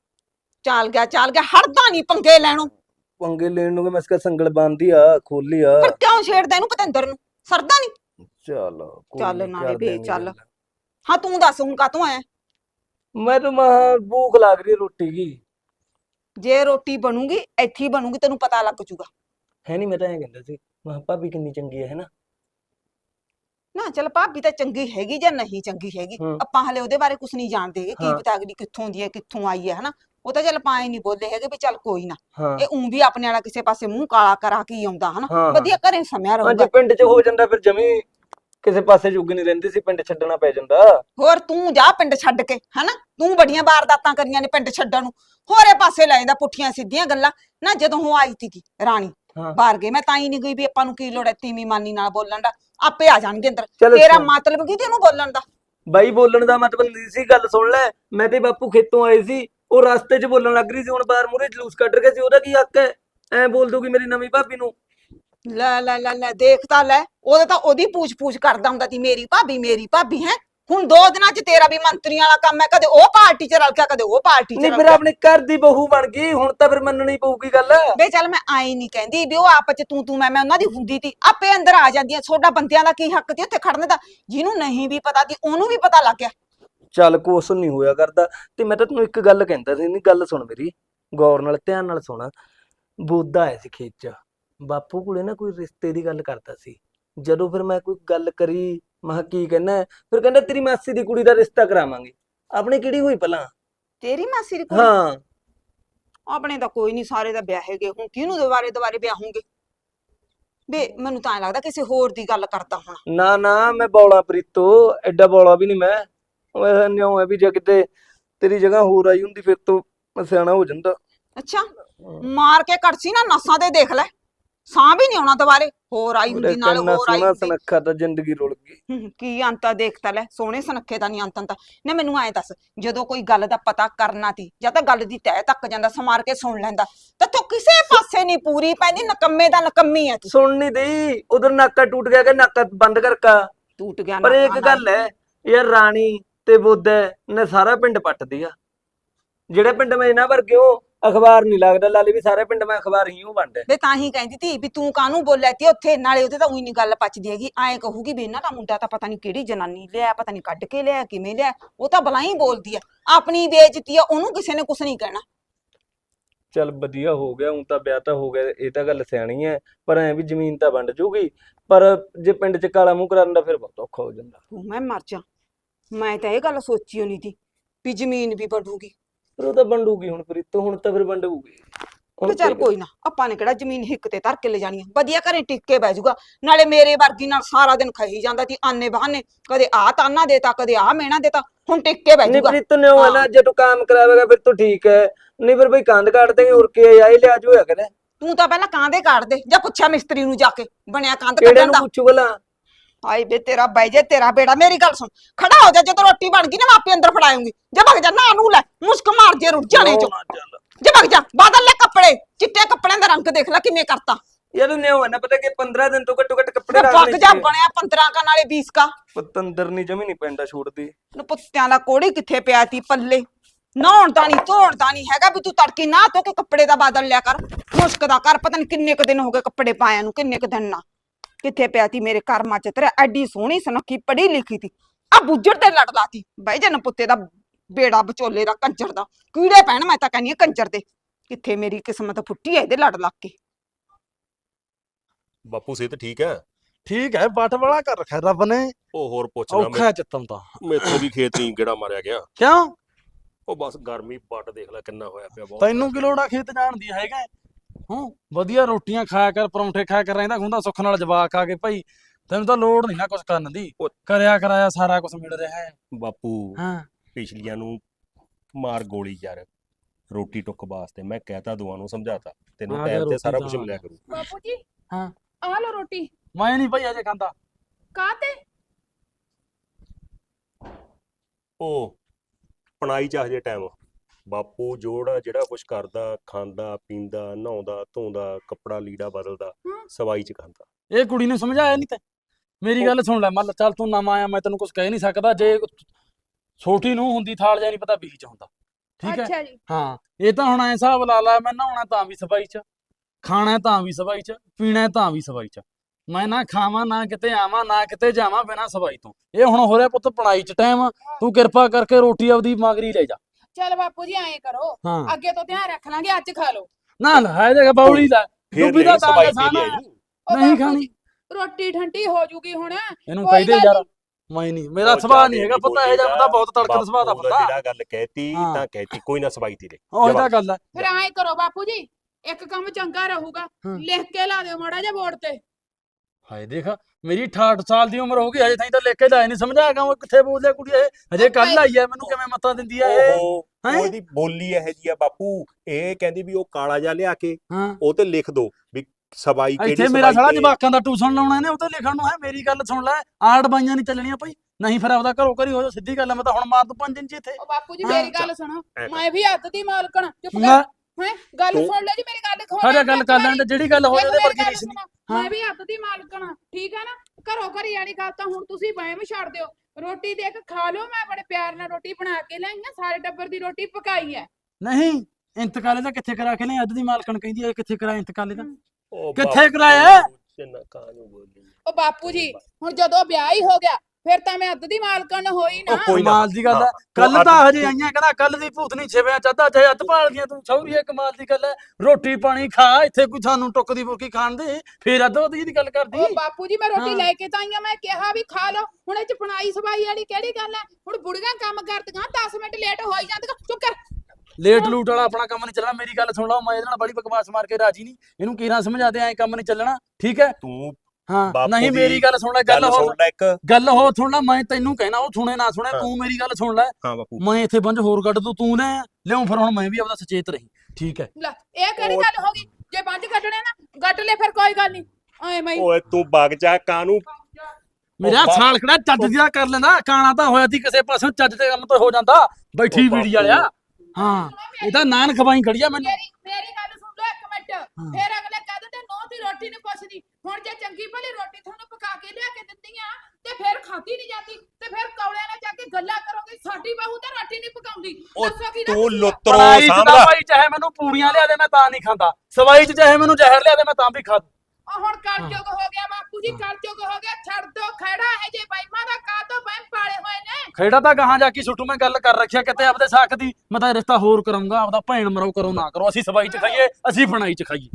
Speaker 4: ਚਾਲ ਗਿਆ ਚਾਲ ਗਿਆ। ਹੜਦਾ ਨਹੀਂ ਪੰਗੇ ਲੈਣੋਂ।
Speaker 8: ਪੰਗੇ ਲੈਣ ਨੂੰ ਮੈਂ ਇਸਕਾ ਸੰਗਲ ਬਾंधी ਆ ਖੋਲੀ ਆ।
Speaker 4: ਪਰ ਕਿਉਂ ਛੇੜਦਾ ਇਹਨੂੰ ਪਤੰਦਰ ਨੂੰ? ਸਰਦਾ ਨਹੀਂ।
Speaker 8: ਚੱਲ ਕੋਈ
Speaker 4: ਚੱਲ
Speaker 8: ਨੀ,
Speaker 4: ਨਾਲੇ
Speaker 8: ਕਰ
Speaker 4: ਵੇ,
Speaker 8: ਦਿਆਂਗੇ
Speaker 4: ਚੱਲ।
Speaker 8: ਗੱਲ।
Speaker 4: ਹਾਂ ਤੂੰ ਦੱਸ ਹੁਣ ਕਾਤੋਂ ਆਇਆ?
Speaker 8: ਮੈਂ ਤਾਂ ਮਹਾ ਭੂਖ ਲੱਗ ਰਹੀ ਹੈ ਰੋਟੀ ਕੀ
Speaker 4: ਜੇ ਰੋਟੀ ਬਣੂਗੀ ਇੱਥੇ ਹੀ ਬਣੂਗੀ ਤੈਨੂੰ ਪਤਾ ਲੱਗ ਜੂਗਾ।
Speaker 8: ਹੈ ਨਹੀਂ ਮੈਂ ਤਾਂ ਐਂ ਕਹਿੰਦਾ ਸੀ ਮਹਾ ਭਾਬੀ ਕਿੰਨੀ ਚੰਗੀ ਹੈ ਹੈ ਨਾ?
Speaker 4: ਨਾ ਚਲ ਭਾਬੀ ਤਾਂ ਚੰਗੀ ਹੈਗੀ ਜਾਂ ਨਹੀਂ ਚੰਗੀ ਹੈਗੀ
Speaker 8: ਹਮ।
Speaker 4: ਆਪਾਂ ਹਲੇ ਉਹਦੇ ਬਾਰੇ ਕੁਝ ਨਹੀਂ ਜਾਣਦੇ ਕੀ
Speaker 8: ਹਾਂ।
Speaker 4: ਪਤਾ ਅਗਲੀ ਕਿੱਥੋਂ ਦੀ ਹੈ ਕਿੱਥੋਂ ਆਈ ਹੈ ਹਨਾ? ਉਹ ਤਾਂ ਚੱਲ ਪਾਏ ਨਹੀਂ ਬੋਲੇ ਹੈਗੇ ਵੀ ਚੱਲ ਕੋਈ ਨਾ।
Speaker 8: ਹਾਂ।
Speaker 4: ਇਹ ਉਂ ਵੀ ਆਪਣੇ ਵਾਲਾ ਕਿਸੇ ਪਾਸੇ ਮੂੰਹ ਕਾਲਾ ਕਰਾ ਕੇ ਹੀ ਆਉਂਦਾ ਹਨਾ?
Speaker 8: ਹਾਂ, ਹਾਂ।
Speaker 4: ਵਧੀਆ ਘਰੇ ਸਮਿਆ ਰਹੂਗਾ।
Speaker 8: ਪਿੰਡ 'ਚ ਹੋ ਜਾਂਦਾ ਫਿਰ ਜਮੀ ਕਿਸੇ ਪਾਸੇ ਜੁਗ ਨਹੀਂ ਰਹਿੰਦੀ ਸੀ ਪਿੰਡ ਛੱਡਣਾ ਪੈ ਜਾਂਦਾ।
Speaker 4: ਹੋਰ ਤੂੰ ਜਾ ਪਿੰਡ ਛੱਡ ਕੇ ਹਨਾ? ਤੂੰ ਬੜੀਆਂ ਵਾਰਦਾਤਾਂ ਕਰੀਆਂ ਨੇ ਪਿੰਡ ਛੱਡਣ ਨੂੰ। ਹੋਰੇ ਪਾਸੇ ਲੈ ਜਾਂਦਾ ਪੁੱਠੀਆਂ ਸਿੱਧੀਆਂ ਗੱਲਾਂ। ਨਾ ਜਦੋਂ ਉਹ ਆਈ ਸੀਗੀ ਰਾਣੀ
Speaker 8: ਹਾਂ।
Speaker 4: ਬਾਹਰ ਗਏ। ਮੈਂ ਤਾਂ ਹੀ ਨਹੀਂ ਗਈ ਵੀ ਆਪਾਂ ਨੂੰ ਕੀ ਲੋੜ ਹੈ ਤੀਵੀਂ ਮਾਨੀ ਨਾਲ ਬੋਲਣ ਦਾ। ਆਪੇ ਆ ਜਾਣਗੇ ਅੰਦਰ।
Speaker 8: ਚਲੋ
Speaker 4: ਤੇਰਾ
Speaker 8: ਸੁਣ।
Speaker 4: ਮਤਲਬ ਕੀ ਤੈਨੂੰ ਬੋਲਣ ਦਾ?
Speaker 8: ਬਾਈ ਬੋਲਣ ਦਾ ਮਤਲਬ ਨਹੀਂ ਸੀ ਗੱਲ ਸੁਣ ਲੈ। ਮੈਂ ਤੇ ਬਾਪੂ ਖੇਤੋਂ ਆਏ ਸੀ ਉਹ ਰਸਤੇ 'ਚ ਬੋਲਣ ਲੱਗ ਰਹੀ ਸੀ ਹੁਣ ਬਾਹਰ ਮੂਰੇ ਜਲੂਸ ਕੱਢ ਕੇ ਸੀ ਉਹਦਾ ਕੀ ਹੱਕ ਹੈ? ਐ ਬੋਲ ਦੂਗੀ ਮੇਰੀ ਨਵੀਂ ਭਾਬੀ ਨੂੰ।
Speaker 4: ਲੈ ਲੈ ਲੈ ਲੈ ਦੇਖ ਤਾਂ ਲੈ। ਉਹਦੇ ਤਾਂ ਉਹਦੀ ਪੂਛ ਪੂਛ ਕਰਦਾ ਹੁੰਦਾ ਸੀ ਮੇਰੀ ਭਾਬੀ ਮੇਰੀ ਭਾਬੀ ਹੈ। ਹੁਣ ਦੋ ਦਿਨਾਂ ਚ ਤੇਰਾ ਵੀ ਮੰਤਰੀਆਂ ਵਾਲਾ ਕੰਮ ਹੈ ਕਦੇ ਉਹ ਪਾਰਟੀ ਚ ਰਲ ਗਿਆ ਕਦੇ ਉਹ ਪਾਰਟੀ ਚ
Speaker 8: ਨਹੀਂ
Speaker 4: ਰਲ
Speaker 8: ਫਿਰ
Speaker 4: ਗਿਆ।
Speaker 8: ਆਪਣੇ ਘਰ ਦੀ ਬਹੂ ਬਣ ਗਈ ਹੁਣ ਤਾਂ ਫਿਰ ਮੰਨਣੀ ਪਊਗੀ ਗੱਲ।
Speaker 4: ਵੇ ਚੱਲ ਮੈਂ ਆਈ ਨਹੀਂ ਕਹਿੰਦੀ ਵੀ ਉਹ ਆਪਸ ਚ ਤੂੰ ਤੂੰ ਮੈਂ ਮੈਂ ਉਹਨਾਂ ਦੀ ਹੁੰਦੀ ਤੀ। ਆਪੇ ਅੰਦਰ ਆ ਜਾਂਦੀਆਂ ਛੋਟਾ ਬੰਦਿਆਂ ਦਾ ਕੀ ਹੱਕ ਤੇ ਉੱਥੇ ਖੜਨ ਦਾ? ਜਿਹਨੂੰ ਨਹੀਂ ਵੀ ਪਤਾ ਤੀ ਉਹਨੂੰ ਵੀ ਪਤਾ ਲੱਗ ਗਿਆ।
Speaker 8: ਚੱਲ ਕੁਛ ਨਹੀਂ ਹੋਇਆ ਕਰਦਾ। ਤੇ ਮੈਂ ਤਾਂ ਤੈਨੂੰ ਇੱਕ ਗੱਲ ਕਹਿੰਦਾ ਸੀ ਨਹੀਂ ਗੱਲ ਸੁਣ ਮੇਰੀ। ਗੌਰ ਨਾਲ ਧਿਆਨ ਨਾਲ ਸੁਣ। ਬੋਦਾ ਆਇਆ ਸੀ ਖੇਤ 'ਚ। ਬਾਪੂ ਕੋਲੇ ਨਾ ਕੋਈ ਰਿਸ਼ਤੇ ਦੀ ਗੱਲ ਕਰਦਾ ਸੀ। ਜਦੋਂ ਫਿਰ ਮੈਂ ਕੋਈ ਗੱਲ ਕਰੀ ਮੈਂ ਕੀ ਕਹਿਣਾ ਫਿਰ ਕਹਿੰਦਾ ਤੇਰੀ ਮਾਸੀ ਦੀ ਕੁੜੀ ਦਾ ਰਿਸ਼ਤਾ ਕਰਾਵਾਂਗੇ। ਆਪਣੀ ਕਿਹੜੀ ਹੋਈ ਪਹਿਲਾਂ
Speaker 4: ਤੇਰੀ ਮਾਸੀ ਦੀ ਕੁੜੀ?
Speaker 8: ਹਾਂ।
Speaker 4: ਆਪਣੇ ਤਾਂ ਕੋਈ ਨਹੀਂ ਸਾਰੇ ਦਾ ਵਿਆਹ ਹੈਗੇ ਹੁਣ ਕਿਹਨੂੰ ਦੁਬਾਰੇ ਦੁਬਾਰੇ ਵਿਆਹੂਗੇ? ਵੇ ਮੈਨੂੰ ਤਾਂ ਐ ਲੱਗਦਾ ਕਿਸੇ ਹੋਰ ਦੀ ਗੱਲ ਕਰਦਾ ਹੁਣ।
Speaker 8: ਨਾ ਨਾ ਮੈਂ ਬੌਲਾ ਪ੍ਰੀਤੋ। ਐਡਾ ਬੌਲਾ ਵੀ ਨਹੀਂ ਮੈਂ। ਉਹ ਨਿਉ ਹੈ ਵੀ ਜੇ ਕਿਤੇ ਤੇਰੀ ਜਗ੍ਹਾ ਹੋਰ ਆਈ ਹੁੰਦੀ ਫਿਰ ਤੋਂ ਮੈਂ ਸਿਆਣਾ ਹੋ ਜਾਂਦਾ।
Speaker 4: ਅੱਛਾ। ਮਾਰ ਕੇ ਕੜਸੀ ਨਾ ਨਸਾਂ ਤੇ ਦੇਖ ਲੈ। ਸਾਹ ਵੀ ਨਹੀਂ ਆਉਣਾ ਦੁਬਾਰੇ। ਹੋਰ ਆਈ ਹੁੰਦੀ ਨਾਲ ਹੋਰ ਆਈ
Speaker 8: ਸੋਹਣਾ
Speaker 4: ਹੁੰਦੀ।
Speaker 8: ਸੁਨੱਖਾ ਤਾਂ ਜ਼ਿੰਦਗੀ ਰੁਲ ਗਈ।
Speaker 4: ਹਮ, ਕੀ ਅੰਤਾ ਦੇਖਤਾ ਲੈ ਸੋਹਣੇ ਸੁਨੱਖੇ ਦਾ ਨਹੀਂ ਅੰਤ ਅੰਤਾ ਨਾ ਮੈਨੂੰ ਐ ਦੱਸ ਜਦੋਂ ਕੋਈ ਗੱਲ ਦਾ ਪਤਾ ਕਰਨਾ ਤੀ ਜਾਂ ਤਾਂ ਗੱਲ ਦੀ ਤਹਿ ਤੱਕ ਜਾਂਦਾ ਸਮਾਰ ਕੇ ਸੁਣ ਲੈਂਦਾ ਤਾਂ ਤੂੰ ਕਿਸੇ ਪਾਸੇ ਨਹੀਂ ਪੂਰੀ ਪੈਂਦੀ ਨਕੰਮੇ ਦਾ ਨਕੰਮੀ ਐ ਤੂੰ।
Speaker 8: ਸੁਣ ਨਹੀਂ ਦੇਈ ਉਧਰ ਨਾਕਾ ਟੁੱਟ ਗਿਆ ਕਿ ਨਾਕਾ ਬੰਦ ਕਰਕਾ
Speaker 4: ਟੂਟ ਗਿਆ
Speaker 8: ਪਰ
Speaker 4: ਨਾਕਾਂ
Speaker 8: ਇੱਕ
Speaker 4: ਨਾਲ।
Speaker 8: ਗੱਲ ਹੈ ਯਾਰ ਰਾਣੀ ਤੇ ਬੁੱਧੈ ਨੇ ਸਾਰਾ ਪਿੰਡ ਪੱਟਦੀ ਆ ਜਿਹੜੇ ਪਿੰਡ ਮੈਂ ਇਹਨਾਂ ਵਰਗੇ ਹੋ ਅਖਬਾਰ ਨਹੀਂ ਲੱਗਦਾ ਲਾਲੇ ਵੀ ਸਾਰੇ ਪਿੰਡ ਮੈਂ ਅਖਬਾਰ ਹੀ ਹੂੰ ਵੰਡ
Speaker 4: ਵੇ ਤਾਂ ਹੀ ਕਹਿੰਦੀ ਤੀ ਵੀ ਤੂੰ ਕਾਹਨੂੰ ਬੋਲਿਆ ਤੀ ਉੱਥੇ ਨਾਲੇ ਉਹਦੇ ਤਾਂ ਉਹੀ ਨਹੀਂ ਗੱਲ ਪਚਦੀ ਹੈਗੀ। ਐਂ ਕਹੂਗੀ ਵੀ ਇਹਨਾਂ ਦਾ ਮੁੰਡਾ ਤਾਂ ਪਤਾ ਨਹੀਂ ਕਿਹੜੀ ਜਨਾਨੀ ਲਿਆ ਪਤਾ ਨਹੀਂ ਕੱਢ ਕੇ ਲਿਆ ਕਿਵੇਂ ਲਿਆ ਉਹ ਤਾਂ ਬਲਾ ਹੀ ਬੋਲਦੀ ਆ। ਆਪਣੀ ਬੇਇੱਜ਼ਤੀ ਆ ਉਹਨੂੰ ਕਿਸੇ ਨੇ ਕੁਝ ਨਹੀਂ ਕਹਿਣਾ।
Speaker 8: ਚੱਲ ਵਧੀਆ ਹੋ ਗਿਆ ਹੁਣ ਤਾਂ ਵਿਆਹ ਤਾਂ ਹੋ ਗਿਆ ਇਹ ਤਾਂ ਗੱਲ ਸਿਆਣੀ ਹੈ ਪਰ ਐ ਵੀ ਜ਼ਮੀਨ ਤਾਂ ਵੰਡ ਜੂਗੀ। ਪਰ ਜੇ ਪਿੰਡ 'ਚ ਕਾਲਾ ਮੂੰਹ ਕਰਨ ਦਾ ਫਿਰ ਬਹੁਤ ਔਖਾ ਹੋ ਜਾਂਦਾ।
Speaker 4: ਮੈਂ ਮਰ ਜਾ। ਮੈਂ ਤਾਂ ਇਹ ਗੱਲ ਸੋਚੀ ਹੋਣੀ ਤੀ ਵੀ ਜ਼ਮੀਨ ਵੀ ਵੰਡੂਗੀ।
Speaker 8: ਪਰ ਉਹ ਤਾਂ ਵੰਡੂਗੀ ਹੁਣ ਪ੍ਰੀਤੋ ਹੁਣ ਤਾਂ ਫਿਰ ਵੰਡੂਗੀ। ਹੁਣ
Speaker 4: ਤੇ ਚੱਲ ਕੋਈ ਨਾ ਆਪਾਂ ਨੇ ਕਿਹੜਾ ਜ਼ਮੀਨ ਹਿੱਕ ਤੇ ਧਰ ਕੇ ਲੈ ਜਾਣੀ ਆ। ਵਧੀਆ ਘਰੇ ਟਿੱਕ ਕੇ ਬਹਿ ਜਾਊਗਾ ਨਾਲੇ ਮੇਰੇ ਵਰਗੀ ਨਾਲ ਸਾਰਾ ਦਿਨ ਖਾਈ ਜਾਂਦਾ ਸੀ ਆਨੇ ਬਹਾਨੇ ਕਦੇ ਆ ਤਾਨਾ ਦੇਤਾ ਕਦੇ ਆ ਮੇਣਾ ਦੇਤਾ ਹੁਣ ਟਿੱਕ ਕੇ ਬਹਿ
Speaker 8: ਨਹੀਂ
Speaker 4: ਜਾਊਗਾ।
Speaker 8: ਪ੍ਰੀਤੋ ਨੇ ਉਹ ਹੈ। ਨਾ। ਜੇ ਤੂੰ ਕੰਮ ਕਰਾਵੇਗਾ ਫਿਰ ਤੂੰ ਠੀਕ ਹੈ ਨਹੀਂ ਫਿਰ ਬਈ ਕੰਧ ਕੱਢ ਦੇਂਗੇ ਉਰ ਕੇ ਆਈ ਲਿਆ ਜੋ ਹੈ ਕਦੇ
Speaker 4: ਤੂੰ ਤਾਂ ਪਹਿਲਾਂ ਕਾਂਦੇ ਕਾੜ ਦੇ ਜਾਂ ਪੁੱਛਿਆ ਮਿਸਤਰੀ ਨੂੰ ਜਾ ਕੇ ਬਣਿਆ ਕੰਧ
Speaker 8: ਕਿਹੜੇ
Speaker 4: ਕੱਢਣ
Speaker 8: ਨੂੰ
Speaker 4: ਦਾ।
Speaker 8: ਪੁੱਛੂ ਭਲਾ?
Speaker 4: ਹਾਏ ਬੇ ਤੇਰਾ ਬਾਈ ਜੇ ਤੇਰਾ ਬੇੜਾ ਮੇਰੀ ਗੱਲ ਸੁਣ। ਖੜਾ ਹੋ ਜਾ ਜਦੋਂ ਰੋਟੀ ਬਣ ਗਈ ਨਾ ਮੈਂ ਆਪੇ ਅੰਦਰ ਫੜਾਉਂਗੀ ਜੇ ਭਗ ਜਾ ਨਾ ਨੂੰ ਲੈ ਮੁਸਕ ਮਾਰ ਜੇ ਰੁੱਟ ਜਾਣੇ ਚ। ਜੇ ਭਗ ਜਾ ਬਾਦਲ ਲੈ ਕੱਪੜੇ ਚਿੱਟੇ ਕੱਪੜਿਆਂ ਦਾ ਰੰਗ ਦੇਖ ਲੈ ਕਿਵੇਂ ਕਰਤਾ।
Speaker 8: ਯਾਰ ਨੇ ਉਹ ਹੈ ਨਾ ਪਤਾ ਕਿ 15 ਦਿਨ ਤੋਂ ਘੱਟੋ ਘੱਟ ਕੱਪੜੇ
Speaker 4: ਤੇ
Speaker 8: ਰੱਖਣੇ
Speaker 4: ਪੱਕ ਜਾ ਬਣਿਆ 15 ਕਾ ਨਾਲੇ 20 ਕਾ।
Speaker 8: ਪਤੰਦਰ ਨਹੀਂ ਜਮੀ ਨਹੀਂ ਪੈਂਦਾ ਛੋੜਦੀ
Speaker 4: ਨੂੰ ਪੁੱਤਿਆਂ ਦਾ ਕੋੜੀ ਕਿੱਥੇ ਪਿਆ ਤੀ ਪੱਲੇ? ਨਹਾਉਣ ਦਾ ਨਹੀਂ ਧੋਣ ਦਾ ਨਹੀਂ ਹੈਗਾ ਵੀ ਤੂੰ ਤੜਕੇ ਨਾ ਧੋ ਕੇ ਕੱਪੜੇ ਦਾ ਬਾਦਲ ਲਿਆ ਕਰ। ਮੁਸ਼ਕ ਦਾ ਕਰ ਪਤਾ ਨਹੀਂ ਕਿੰਨੇ ਕ ਦਿਨ ਹੋ ਗਏ ਕੱਪੜੇ ਪਾਇਆ ਨੂੰ ਕਿੰਨੇ ਕ ਦਿਨ ਨਾ। ਕਿੱਥੇ ਪਿਆ ਤੀ ਮੇਰੇ ਕਰਮਾਂ ਚ? ਤੇਰਾ ਐਡੀ ਸੋਹਣੀ ਸੁਨੱਖੀ ਪੜ੍ਹੀ ਲਿਖੀ ਤੀ। ਆ ਬੁੱਜੜ ਤੇ ਲੜ ਲਾਤੀ। ਬਈ ਜਨ ਪੁੱਤੇ ਦਾ ਬੇੜਾ ਵਿਚੋਲੇ ਦਾ ਕੰਜਰ ਦਾ। ਕੀੜੇ ਪੈਣ ਮੈਂ ਤਾਂ ਕਹਿੰਦੀ ਆ ਕੰਜਰ ਦੇ। ਕਿੱਥੇ ਮੇਰੀ ਕਿਸਮਤ ਫੁੱਟੀ ਐ ਇਹਦੇ ਲੜ ਲੱਗ ਕੇ?
Speaker 5: ਬਾਪੂ ਸਿਹਤ ਠੀਕ ਹੈ
Speaker 3: ਠੀਕ ਹੈ ਬੱਟ ਵਾਲਾ ਕਰ ਰੱਖਿਆ ਰੱਬ ਨੇ।
Speaker 5: ਉਹ ਹੋਰ ਪੁੱਛਣਾ
Speaker 3: ਔਖਾ ਹੈ ਚਿੱਤਮ ਤਾਂ।
Speaker 5: ਮੇਥੋਂ ਵੀ ਖੇਤ ਨਹੀਂ ਗੇੜਾ ਮਾਰਿਆ ਗਿਆ?
Speaker 3: ਕਿਉਂ?
Speaker 5: ਉਹ ਬਸ ਗਰਮੀ ਪੱਟ ਦੇਖ ਲੈ ਕਿੰਨਾ ਹੋਇਆ ਪਿਆ ਬਹੁਤ।
Speaker 3: ਤੈਨੂੰ ਕੀ ਲੋੜ ਆ ਖੇਤ ਜਾਣ ਦੀ ਹੈਗਾ ਹੂੰ ਵਧੀਆ ਰੋਟੀਆਂ ਖਾਇਆ ਕਰ ਪਰੌਂਠੇ ਖਾਇਆ ਕਰ ਰਹਿੰਦਾ ਹੁੰਦਾ ਸੁੱਖ ਨਾਲ ਜਵਾਕ ਆ ਕੇ ਭਾਈ। ਤੈਨੂੰ ਤਾਂ ਲੋੜ ਨਹੀਂ ਨਾ ਕੁਝ ਕਰਨ ਦੀ। ਕਰਿਆ ਕਰਾਇਆ ਸਾਰਾ ਕੁਝ ਮਿਲ ਰਿਹਾ ਹੈ।
Speaker 5: ਬਾਪੂ
Speaker 3: ਹਾਂ।
Speaker 5: ਪਿਛਲੀਆਂ ਨੂੰ ਮਾਰ ਗੋਲੀ ਯਾਰ। ਰੋਟੀ ਟੁੱਕ ਵਾਸਤੇ ਮੈਂ ਕਹਿਤਾ ਦੁਆ ਨੂੰ ਸਮਝਾਤਾ। ਤੈਨੂੰ ਟਾਈਮ ਤੇ ਸਾਰਾ ਕੁਝ ਮਿਲਿਆ। ਕਰੂ।
Speaker 2: ਬਾਪੂ ਜੀ
Speaker 3: ਹਾਂ।
Speaker 2: ਆ ਲੋ ਰੋਟੀ।
Speaker 3: ਮੈਂ ਨਹੀਂ ਭਾਈ ਅਜੇ ਖਾਂਦਾ।
Speaker 2: ਕਾਤੇ
Speaker 5: ਉਹ ਪਣਾਈ ਚ ਹਜੇ ਟਾਈਮ ਬਾਪੂ ਜੋੜਾ ਜਿਹੜਾ ਕੁਝ ਕਰਦਾ ਖਾਂਦਾ ਪੀਂਦਾ ਨਹਾਉਂਦਾ ਧੋਂਦਾ ਕੱਪੜਾ ਲੀੜਾ ਬਦਲਦਾ। ਸਵਾਈ ਚ ਖਾਂਦਾ।
Speaker 3: ਇਹ ਕੁੜੀ ਨੂੰ ਸਮਝਾਇਆ ਨਹੀਂ ਤੇ? ਮੇਰੀ ਗੱਲ ਸੁਣ ਲੈ ਮੱਲ ਚੱਲ ਤੂੰ ਨਵਾਂ ਆਇਆ ਮੈਂ ਤੈਨੂੰ ਕੁਝ ਕਹਿ ਨਹੀਂ ਸਕਦਾ ਜੇ ਛੋਟੀ ਨੂੰ ਹੁੰਦੀ ਥਾਲ ਜਾਂ ਨਹੀਂ ਪਤਾ ਬੀਚ ਹੁੰਦਾ ਠੀਕ ਹੈ?
Speaker 2: ਅੱਛਾ ਜੀ।
Speaker 3: ਹਾਂ ਇਹ ਤਾਂ ਹੁਣ ਐ ਹਿਸਾਬ ਲਾ ਲਾ ਮੈਂ ਨਹਾਉਣਾ ਤਾਂ ਵੀ ਸਫ਼ਾਈ ਚ ਖਾਣਾ ਤਾਂ ਵੀ ਸਫ਼ਾਈ ਚ ਪੀਣਾ ਤਾਂ ਵੀ ਸਫ਼ਾਈ ਚ। ਮੈਂ ਨਾ ਖਾਵਾਂ ਨਾ ਕਿਤੇ ਆਵਾਂ ਨਾ ਕਿਤੇ ਜਾਵਾਂ ਬਿਨਾਂ ਸਫ਼ਾਈ ਤੋਂ। ਇਹ ਹੁਣ ਹੋ ਰਿਹਾ ਪੁੱਤ ਪੜਾਈ ਚ ਟਾਈਮ ਤੂੰ ਕਿਰਪਾ ਕਰਕੇ ਰੋਟੀ ਆਪਦੀ ਮਗਰੀ ਲੈ ਜਾ।
Speaker 2: ਚੱਲ ਬਾਪੂ ਜੀ ਐਂ ਕਰੋ।
Speaker 3: ਹਾਂ।
Speaker 2: ਅੱਗੇ ਤੋਂ ਧਿਆਨ ਰੱਖ ਲਾਂਗੇ ਅੱਜ ਖਾ ਲਓ।
Speaker 3: ਨਾ ਨਾ ਹੈ ਜਗਾ ਬੌਲੀ ਦਾ ਡੁੱਬੀ ਦਾ ਤਾਂ
Speaker 2: ਉਹ
Speaker 3: ਨਹੀਂ
Speaker 2: ਬਾਪੂ
Speaker 3: ਖਾਣੀ।
Speaker 2: ਜੀ, ਰੋਟੀ ਠੰਡੀ ਹੋ ਜੂਗੀ ਹੁਣ।
Speaker 3: ਇਹਨੂੰ
Speaker 2: ਕੋਈ
Speaker 3: ਕਹਿ ਦੇ
Speaker 2: ਗੱਲ
Speaker 3: ਯਾਰ
Speaker 2: ਨੀ।
Speaker 3: ਮੈਂ ਨਹੀਂ ਮੇਰਾ
Speaker 5: ਉਹ
Speaker 3: ਸੁਭਾਅ ਨਹੀਂ ਹੈਗਾ
Speaker 5: ਨੀ
Speaker 3: ਪਤਾ ਇਹ ਜਿਹਾ ਬੰਦਾ ਬਹੁਤ ਤੜਕੇ ਦਾ ਸੁਭਾਅ ਦਾ
Speaker 5: ਬਾਪੂ
Speaker 3: ਬੰਦਾ।
Speaker 5: ਜਿਹੜਾ ਗੱਲ ਕਹਿਤੀ
Speaker 3: ਹਾਂ।
Speaker 5: ਤਾਂ ਕਹਿਤੀ ਕੋਈ ਨਾ ਸਵਾਈ ਤੇ ਲੈ
Speaker 3: ਉਹ। ਤਾਂ ਗੱਲ ਹੈ
Speaker 2: ਫਿਰ ਐਂ ਕਰੋ ਬਾਪੂ ਜੀ ਇੱਕ ਕੰਮ ਚੰਗਾ ਰਹੂਗਾ
Speaker 3: ਹਾਂ।
Speaker 2: ਲਿਖ ਕੇ ਲਾ ਦਿਓ ਮਾੜਾ ਜਿਹਾ ਬੋਰਡ ਤੇ।
Speaker 3: ਹਾਏ ਦੇਖ ਮੇਰੀ 68 ਸਾਲ ਦੀ ਉਮਰ ਹੋ ਗਈ ਹਜੇ ਤਾਈਂ ਤਾਂ ਲੈ ਕੇ ਲਾਇਆ ਨਹੀਂ ਸਮਝਾਗਾ ਉਹ ਕਿੱਥੇ ਬੋਲਦੇ ਕੁੜੀ ਇਹ ਹਜੇ ਕੱਲ ਆਈ ਹੈ ਮੈਨੂੰ ਕਿਵੇਂ ਮੱਤਾਂ ਦਿੰਦੀ ਹੈ ਇਹ ਹੈਂ?
Speaker 5: ਉਹਦੀ ਬੋਲੀ ਇਹ ਜੀ ਆ ਬਾਪੂ ਇਹ ਕਹਿੰਦੀ ਵੀ ਉਹ ਕਾਲਾ ਜਿਹਾ ਲਿਆ ਕੇ
Speaker 3: ਹਾਂ
Speaker 5: ਉਹ ਤੇ ਲਿਖ ਦੋ ਵੀ ਸਵਾਈ ਕਿਹੜੀ
Speaker 3: ਇੱਥੇ ਮੇਰਾ ਸਾਲਾ ਜਵਾਕਾਂ ਦਾ ਟਿਊਸ਼ਨ ਲਾਉਣਾ ਨੇ ਉਹ ਤੇ ਲਿਖਣ ਨੂੰ ਹੈ ਮੇਰੀ ਗੱਲ ਸੁਣ ਲੈ ਆੜ ਬਾਈਆਂ ਨਹੀਂ ਚੱਲਣੀਆਂ ਭਾਈ ਨਹੀਂ ਫਿਰ ਆਪਦਾ ਘਰੋਂ ਘਰੀ ਹੋ ਜਾ ਸਿੱਧੀ ਗੱਲ ਮੈਂ ਤਾਂ ਹੁਣ ਮਾਰ ਦੂੰ ਪੰਜ ਇੰਚ ਇੱਥੇ
Speaker 2: ਉਹ ਬਾਪੂ ਜੀ। ਮੇਰੀ ਗੱਲ ਸੁਣੋ
Speaker 5: ਐਂ।
Speaker 2: ਮੈਂ ਵੀ ਹੱਥ ਦੀ ਮਾਲਕਣ ਚੁੱਪ ਕਰ ਹੈ? ਗੱਲ
Speaker 5: ਤੂੰ-
Speaker 2: ਸੁਣ ਲੈ ਜੀ ਮੇਰੀ ਗੱਲ ਖੋਲ
Speaker 3: ਸਾਡਾ ਗੱਲ ਕਰ ਲੈਣ ਤੇ ਜਿਹੜੀ ਗੱਲ ਹੋ ਜਾਵੇ ਵਰਗੀ ਰੀਸ ਨਹੀਂ ਹਾਂ।
Speaker 2: ਮੈਂ ਵੀ ਹੱਥ ਦੀ ਮਾਲਕਣ ਆ, ਠੀਕ ਆ ਨਾ? ਘਰੋਂ ਘਰੀ ਵਾਲੀ ਗੱਲ ਤਾਂ ਹੁਣ ਤੁਸੀਂ ਵਹਿਮ ਛੱਡ ਦਿਓ। ਰੋਟੀ ਦੇਖ ਖਾ ਲਓ ਮੈਂ ਬੜੇ ਪਿਆਰ ਨਾਲ ਰੋਟੀ ਬਣਾ ਕੇ ਲਿਆਈ ਆ ਸਾਰੇ ਟੱਬਰ ਦੀ ਰੋਟੀ ਪਕਾਈ ਹੈ।
Speaker 3: ਨਹੀਂ ਇੰਤਕਾਲੇ ਦਾ ਕਿੱਥੇ ਕਰਾ ਕੇ ਲੈ ਅੱਧ ਦੀ ਮਾਲਕਣ ਕਹਿੰਦੀ ਹੈ ਕਿੱਥੇ ਕਰਾ ਇੰਤਕਾਲੇ ਦਾ ਕਿੱਥੇ ਕਰਾਇਆ?
Speaker 5: ਚੰਨਾ ਕਾਹਨੂੰ ਬੋਲੀ?
Speaker 2: ਉਹ ਬਾਪੂ ਜੀ ਹੁਣ ਜਦੋਂ ਵਿਆਹ ਹੀ ਹੋ ਗਿਆ ਫਿਰ ਤਾਂ ਮੈਂ ਅੱਧ ਦੀ ਮਾਲਕਣ ਹੋਈ ਨਾ।
Speaker 5: ਉਹ ਕੋਈ ਨਾ।
Speaker 3: ਕਮਾਲ ਦੀ ਗੱਲ ਹੈ। ਕੱਲ
Speaker 5: ਤੂੰ
Speaker 3: ਤਾਂ ਹਜੇ ਆਈਆਂ ਕਹਿੰਦਾ ਕੱਲ ਦੀ ਭੂਤਨੀ ਛੇਵਿਆਂ ਚੱਦਾ ਚਾਹੇ ਹੱਥ ਭਾਲਦੀਆਂ ਤੂੰ ਸੌਰੀ ਹੈ ਕਮਾਲ ਦੀ ਗੱਲ ਹੈ। ਰੋਟੀ ਪਾਣੀ ਖਾ ਇੱਥੇ ਕੋਈ ਸਾਨੂੰ ਟੁੱਕਦੀ ਬੁਰਕੀ ਖਾਣ ਦੇ ਫੇਰ ਅੱਧ ਉਹਦੀ ਦੀ ਗੱਲ ਕਰਦੀ।
Speaker 2: ਉਹ ਬਾਪੂ ਜੀ ਮੈਂ ਰੋਟੀ
Speaker 3: ਹਾਂ।
Speaker 2: ਲੈ ਕੇ ਤਾਂ ਆਈ ਆ ਮੈਂ ਕਿਹਾ ਵੀ ਖਾ ਲਓ। ਹੁਣ ਇਹ ਚ ਬਣਾਈ ਸਬਾਈ ਵਾਲੀ ਕਿਹੜੀ ਗੱਲ ਹੈ? ਹੁਣ ਬੁੜੀਆਂ ਕੰਮ ਕਰਦੀਆਂ 10 ਮਿੰਟ ਲੇਟ ਹੋਈ ਜਾਂਦੀਆਂ ਚੁੱਪ ਕਰ।
Speaker 3: ਲੇਟ ਲੂਟ ਵਾਲਾ ਆਪਣਾ ਕੰਮ ਨਹੀਂ ਚੱਲਣਾ ਮੇਰੀ ਗੱਲ ਸੁਣ ਲਓ ਮੈਂ ਇਹਦੇ ਨਾਲ ਬੜੀ ਬਕਵਾਸ ਮਾਰ ਕੇ ਰਾਜੀ ਨਹੀਂ। ਇਹਨੂੰ ਕੀਰਾਂ ਸਮਝਾ ਦੇ ਐ ਕੰਮ ਨਹੀਂ ਚੱਲਣਾ ਠੀਕ ਹੈ?
Speaker 5: ਤੂੰ
Speaker 3: ਹਾਂ
Speaker 5: ਬਾਪੂ
Speaker 3: ਨਹੀਂ
Speaker 5: ਦੀ
Speaker 3: ਮੇਰੀ ਗੱਲ ਸੁਣ ਲੈ ਗੱਲ
Speaker 5: ਗੱਲ
Speaker 3: ਹੋ
Speaker 5: ਲੈ ਇੱਕ।
Speaker 3: ਗੱਲ ਹੋ ਸੁਣ ਲੈ ਮੈਂ ਤੈਨੂੰ ਕਹਿਣਾ ਉਹ ਸੁਣੇ ਨਾ ਸੁਣੇ
Speaker 5: ਹਾਂ।
Speaker 3: ਤੂੰ ਮੇਰੀ ਗੱਲ ਸੁਣ ਲੈ।
Speaker 5: ਹਾਂ ਬਾਪੂ।
Speaker 3: ਮੈਂ ਇੱਥੇ ਬੰਜ ਹੋਰ ਕੱਢ ਦੂੰ ਤੂੰ ਨੇ ਲਿਆਉਂ ਫਿਰ ਹੁਣ ਮੈਂ ਵੀ ਆਪਦਾ ਸੁਚੇਤ ਰਹੀ ਠੀਕ ਹੈ।
Speaker 2: ਲੈ ਇਹ ਕਿਹੜੀ
Speaker 5: ਉਹ-
Speaker 2: ਗੱਲ ਹੋ ਗਈ? ਜੇ ਪੰਜ ਕੱਢਣੇ ਨਾ ਕੱਢ ਲੈ ਫਿਰ ਕੋਈ ਗੱਲ ਨਹੀਂ। ਐ ਮੈਂ
Speaker 5: ਓਏ ਤੂੰ ਵਗ ਜਾ ਕਾਨੂੰ
Speaker 3: ਮੇਰਾ
Speaker 5: ਬਾ-
Speaker 3: ਸਾਲ ਖੜਾ ਚੱਜ ਜਿਹਾ ਕਰ ਲੈਂਦਾ ਕਾਣਾ ਤਾਂ ਹੋਇਆ ਸੀ ਕਿਸੇ ਪਾਸੋਂ ਚੱਜ ਤੇ ਕੰਮ ਤਾਂ ਹੋ ਜਾਂਦਾ ਬੈਠੀ
Speaker 5: ਉਹ
Speaker 3: ਵੀੜੀ ਵਾਲਿਆ। ਹਾਂ ਇਹ ਤਾਂ ਨਾਨ ਖਵਾਈ ਖੜੀ ਆ ਮੈਨੂੰ।
Speaker 2: ਮੇਰੀ ਮੇਰੀ ਗੱਲ ਸੁਣ ਲਓ ਇੱਕ ਮਿੰਟ। ਫਿਰ ਅਗਲੇ ਕਹਿ ਦਿੰਦੇ ਨੋ ਦੀ ਰੋਟੀ ਨਹੀਂ ਪੁੱਛਦੀ। ਹੁਣ ਜੇ ਚੰਗੀ ਭਲੀ ਰੋਟੀ ਤੁਹਾਨੂੰ ਪਕਾ ਕੇ ਲਿਆ ਕੇ ਦਿੰਦੀਆਂ ਤੇ ਫਿਰ ਖਾਦੀ ਨਹੀਂ ਜਾਂਦੀ ਤੇ ਫਿਰ ਕੌਲਿਆਂ ਨਾਲ ਜਾ ਕੇ ਗੱਲਾਂ ਕਰੋਗੇ ਸਾਡੀ ਬਹੂ ਤਾਂ ਰੋਟੀ ਨਹੀਂ ਪਕਾਉਂਦੀ।
Speaker 5: ਉਹ
Speaker 2: ਦੱਸੋ ਕੀ
Speaker 5: ਤੂੰ ਲੁੱਤਰੋ
Speaker 3: ਪੜਾਈ ਚ ਤਾਂ
Speaker 5: ਸਾਂਭਲਾ।
Speaker 3: ਭਾਈ ਚਾਹੇ ਮੈਨੂੰ ਪੂੜੀਆਂ ਲਿਆ ਦੇ ਮੈਂ ਤਾਂ ਨਹੀਂ ਖਾਂਦਾ। ਸਵਾਈ ਚ ਚਾਹੇ ਮੈਨੂੰ ਜ਼ਹਿਰ ਲਿਆ ਦੇ ਮੈਂ ਤਾਂ ਵੀ ਖਾ ਦੂੰ
Speaker 2: ਉਹ ਹੁਣ ਕਲਯੁਗ ਹੋ। ਗਿਆ ਬਾਪੂ ਜੀ ਕਲਯੁਗ ਹੋ ਗਿਆ ਛੱਡ ਦੋ ਖੜਾ ਹੈ ਜੇ ਬੈਮਾ ਦਾ ਕਾ ਤੋਂ ਬੈਮ ਪਾਲੇ ਹੋਏ ਨੇ?
Speaker 3: ਖੇੜਾ ਤਾਂ ਗਾਹਾਂ ਜਾ ਕੇ ਸੁੱਟੂ ਮੈਂ ਗੱਲ ਕਰ ਰੱਖਿਆ ਕਿਤੇ ਆਪਦੇ ਸਾਖ ਦੀ। ਮੈਂ ਤਾਂ ਰਿਸ਼ਤਾ ਹੋਰ ਕਰਾਂਗਾ ਆਪਦਾ ਭੈਣ ਮਰੋ ਕਰੋ ਨਾ ਕਰੋ ਅਸੀਂ ਸਵਾਈ ਚ ਖਾਈਏ ਅਸੀਂ ਬਣਾਈ ਚ ਖਾਈਏ।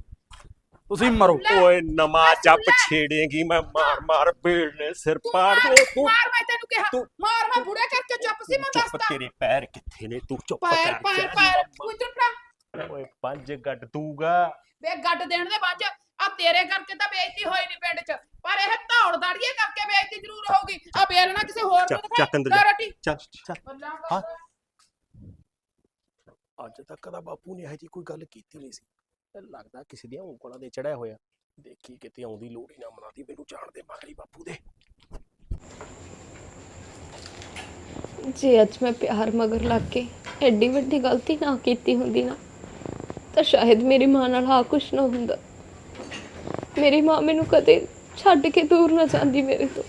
Speaker 3: ਤੁਸੀਂ ਮਰੋ।
Speaker 5: ਓਏ ਨਮਾ ਜੱਪ ਛੇੜੇਗੀ ਮੈਂ ਮਾਰ ਮਾਰ ਬੇੜਨੇ ਸਿਰ
Speaker 2: ਤੂੰ
Speaker 5: ਪਾੜ ਦੋ। ਤੂੰ
Speaker 2: ਮਾਰ ਮੈਂ ਤੈਨੂੰ ਕਿਹਾ।
Speaker 5: ਤੂੰ-
Speaker 2: ਮਾਰ ਮੈਂ ਬੁੜੇ ਕਰਕੇ ਚੁੱਪ ਸੀ ਮੈਂ
Speaker 5: ਚੁੱਪ
Speaker 2: ਦੱਸਦਾ।
Speaker 5: ਤੇਰੇ ਪੈਰ ਕਿੱਥੇ ਨੇ? ਤੂੰ ਚੁੱਪ
Speaker 2: ਪੈਰ
Speaker 5: ਕਰ
Speaker 2: ਪੈਰ। ਪੈਰ ਉਧਰ ਫੜਾ
Speaker 5: ਓਏ ਪੰਜ ਗੱਡ ਦੂਗਾ।
Speaker 2: ਵੇ ਗੱਡ ਦੇਣ ਦੇ ਬਾਅਦ ਆ ਤੇਰੇ ਕਰਕੇ ਤਾਂ ਬੇਇੱਜ਼ਤੀ ਹੋਈ ਨਹੀਂ ਪਿੰਡ 'ਚ। ਪਰ ਇਹ ਧੌੜ ਦਾੜੀਏ ਕਰਕੇ ਬੇਇੱਜ਼ਤੀ ਜ਼ਰੂਰ ਹੋਊਗੀ। ਆ ਬੇਲਣਾ ਕਿਸੇ ਹੋਰ ਨੂੰ ਦਿਖਾ।
Speaker 5: ਚੱਕ ਅੰਦਰ ਚੱਲ ਹਾਂ। ਅੱਜ ਤੱਕ ਦਾ ਬਾਪੂ ਨੇ ਇਹੋ ਜਿਹੀ ਕੋਈ ਗੱਲ ਕੀਤੀ ਨਹੀਂ ਸੀ। ਤੇ ਲੱਗਦਾ ਕਿਸੇ ਦੀਆਂ ਉਂਗਲਾਂ ਦੇ ਚੜਿਆ ਹੋਇਆ। ਦੇਖੀ ਕਿਤੇ ਆਉਂਦੀ ਲੋੜੀ ਨਾ ਮਨਾਦੀ, ਮੈਨੂੰ ਜਾਣ ਦੇ ਮਗਰੀ ਬਾਪੂ ਦੇ।
Speaker 7: ਜੇ ਅੱਜ ਮੈਂ ਪਿਆਰ ਮਗਰ ਲੱਗ ਕੇ ਐਡੀ ਵੱਡੀ ਗਲਤੀ ਨਾ ਕੀਤੀ ਹੁੰਦੀ ਨਾ, ਤਾਂ ਸ਼ਾਇਦ ਮੇਰੀ ਮਾਂ ਨਾਲ ਆ ਕੁਛ ਨਾ ਹੁੰਦਾ। ਮੇਰੀ ਮਾਂ ਮੈਨੂੰ ਕਦੇ ਛੱਡ ਕੇ ਦੂਰ ਨਾ ਜਾਂਦੀ ਮੇਰੇ ਤੋਂ।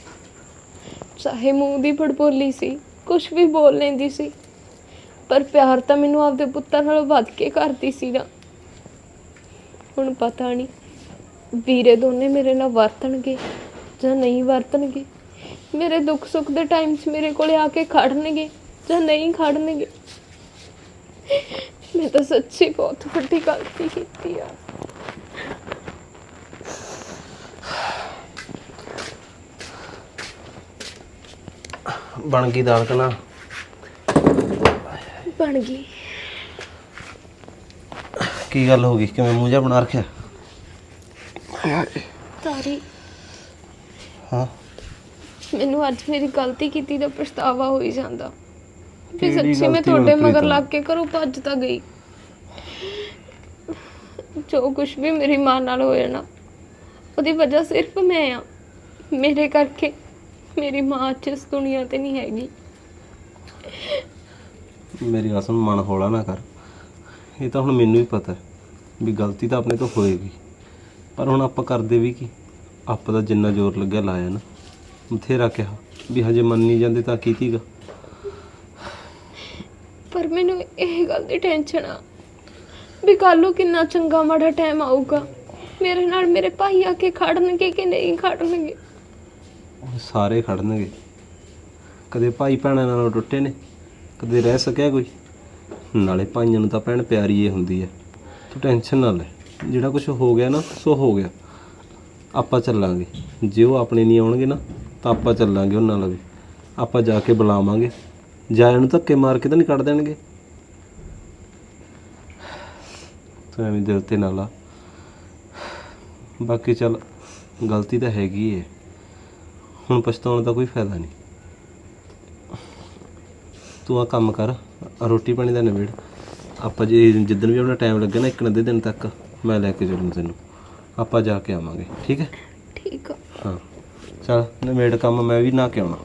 Speaker 7: ਚਾਹੇ ਮੂੰਹ ਦੀ ਬੜਬੋਲੀ ਸੀ, ਕੁਛ ਵੀ ਬੋਲ ਲੈਂਦੀ ਸੀ, ਪਰ ਪਿਆਰ ਤਾਂ ਮੈਨੂੰ ਆਪਦੇ ਪੁੱਤਾਂ ਨਾਲੋਂ ਵੱਧ ਕੇ ਕਰਦੀ ਸੀ ਨਾ। ਹੁਣ ਪਤਾ ਨਹੀਂ ਵੀਰੇ ਦੋਨੇ ਮੇਰੇ ਨਾਲ ਵਰਤਣਗੇ ਜਾਂ ਨਹੀਂ ਵਰਤਣਗੇ। ਮੇਰੇ ਦੁੱਖ ਸੁੱਖ ਦੇ ਟਾਈਮ 'ਚ ਮੇਰੇ ਕੋਲੇ ਆ ਕੇ ਖੜਨਗੇ ਜਾਂ ਨਹੀਂ ਖੜਨਗੇ। ਮੈਂ ਤਾਂ ਸੱਚੀ ਬਹੁਤ ਵੱਡੀ ਗਲਤੀ ਕੀਤੀ ਆ।
Speaker 8: ਬਣ ਗਈ ਦਾਲ ਕਨਾ।
Speaker 7: ਬਣ ਗਈ।
Speaker 8: ਕੀ ਗੱਲ ਹੋ ਗਈ? ਕਿਵੇਂ ਮੂੰਹ ਜਿਹਾ ਬਣਾ ਰੱਖਿਆ?
Speaker 7: ਤਾਰੀ।
Speaker 8: ਹਾਂ।
Speaker 7: ਮੈਨੂੰ ਅੱਜ ਮੇਰੀ ਗਲਤੀ ਕੀਤੀ ਦਾ ਪਛਤਾਵਾ ਹੋਈ ਜਾਂਦਾ। ਵੀ
Speaker 8: ਕਿਹੜੀ
Speaker 7: ਸੱਚੀ ਮੈਂ
Speaker 8: ਗਲਤੀ
Speaker 7: ਤੁਹਾਡੇ ਮਗਰ? ਲੱਗ ਕੇ ਘਰੋਂ ਭੱਜ ਤਾਂ ਗਈ। ਜੋ ਕੁਝ ਵੀ ਮੇਰੀ ਮਾਂ ਨਾਲ ਹੋਇਆ ਨਾ ਉਹਦੀ ਵਜ੍ਹਾ ਸਿਰਫ ਮੈਂ ਆ। ਮੇਰੇ ਕਰਕੇ ਮੇਰੀ ਮਾਂ ਅੱਜ ਇਸ ਦੁਨੀਆ ਤੇ ਨਹੀਂ ਹੈਗੀ।
Speaker 9: ਮੇਰੀ ਗੱਲ ਸੁਣ ਮਨ ਹੌਲਾ ਨਾ ਕਰ। ਇਹ ਤਾਂ ਹੁਣ ਮੈਨੂੰ ਵੀ ਪਤਾ ਹੈ ਵੀ ਗਲਤੀ ਤਾਂ ਆਪਣੇ ਤੋਂ ਹੋਏਗੀ। ਪਰ ਹੁਣ ਆਪਾਂ ਕਰਦੇ ਵੀ ਕੀ? ਆਪਾਂ ਦਾ ਜਿੰਨਾ ਜ਼ੋਰ ਲੱਗਿਆ ਲਾਇਆ ਨਾ। ਬਥੇਰਾ ਕਿਹਾ ਵੀ ਹਜੇ ਮੰਨ ਨਹੀਂ ਜਾਂਦੇ ਤਾਂ ਕੀਤੀਗਾ
Speaker 7: ਪਰ ਮੈਨੂੰ ਇਹ ਗੱਲ ਦੀ ਟੈਨਸ਼ਨ ਆ ਵੀ ਕੱਲ ਨੂੰ ਕਿੰਨਾ ਚੰਗਾ ਮਾੜਾ ਟਾਈਮ ਆਊਗਾ। ਮੇਰੇ ਨਾਲ ਮੇਰੇ ਭਾਈ ਆ ਕੇ ਖੜਨਗੇ ਕਿ ਨਹੀਂ ਖੜਨਗੇ?
Speaker 9: ਉਹ ਸਾਰੇ ਖੜਨਗੇ। ਕਦੇ ਭਾਈ ਭੈਣਾਂ ਨਾਲੋਂ ਟੁੱਟੇ ਨੇ ਕਦੇ ਰਹਿ ਸਕਿਆ ਕੋਈ? ਨਾਲੇ ਭਾਈਆਂ ਨੂੰ ਤਾਂ ਭੈਣ ਪਿਆਰੀ ਏ ਹੁੰਦੀ ਹੈ। ਤੂੰ ਟੈਨਸ਼ਨ ਨਾ ਲੈ। ਜਿਹੜਾ ਕੁਝ ਹੋ ਗਿਆ ਨਾ, ਸੋ ਹੋ ਗਿਆ। ਆਪਾਂ ਚੱਲਾਂਗੇ। ਜੇ ਉਹ ਆਪਣੇ ਨਹੀਂ ਆਉਣਗੇ ਨਾ, ਤਾਂ ਆਪਾਂ ਚੱਲਾਂਗੇ ਉਹਨਾਂ ਨਾਲ ਵੀ ਆਪਾਂ ਜਾ ਕੇ ਬੁਲਾਵਾਂਗੇ। ਜਾਇਆਂ ਨੂੰ ਧੱਕੇ ਮਾਰ ਕੇ ਤਾਂ ਨਹੀਂ ਕੱਢ ਦੇਣਗੇ। ਤੂੰ ਐਵੇਂ ਦਿਲ ਤੇ ਨਾ ਲਾ। ਬਾਕੀ ਚੱਲ, ਗਲਤੀ ਤਾਂ ਹੈਗੀ ਏ। ਹੁਣ ਪਛਤਾਉਣ ਦਾ ਕੋਈ ਫਾਇਦਾ ਨਹੀਂ। ਤੂੰ ਆ ਕੰਮ ਕਰ। ਰੋਟੀ ਪਾਣੀ ਦਾ ਨਿਬੇੜ। ਆਪਾਂ ਜੇ ਜਿੱਦਣ ਵੀ ਆਪਣਾ ਟਾਈਮ ਲੱਗੇ ਨਾ ਇੱਕ ਅੱਧੇ ਦਿਨ ਤੱਕ ਮੈਂ ਲੈ ਕੇ ਚੱਲੂ ਤੈਨੂੰ। ਆਪਾਂ ਜਾ ਕੇ ਆਵਾਂਗੇ ਠੀਕ ਹੈ?
Speaker 7: ਠੀਕ ਆ।
Speaker 9: ਹਾਂ। ਚਲ ਨਿਬੇੜ ਕੰਮ ਮੈਂ ਵੀ ਨਾ ਕੇ ਆਉਣਾ।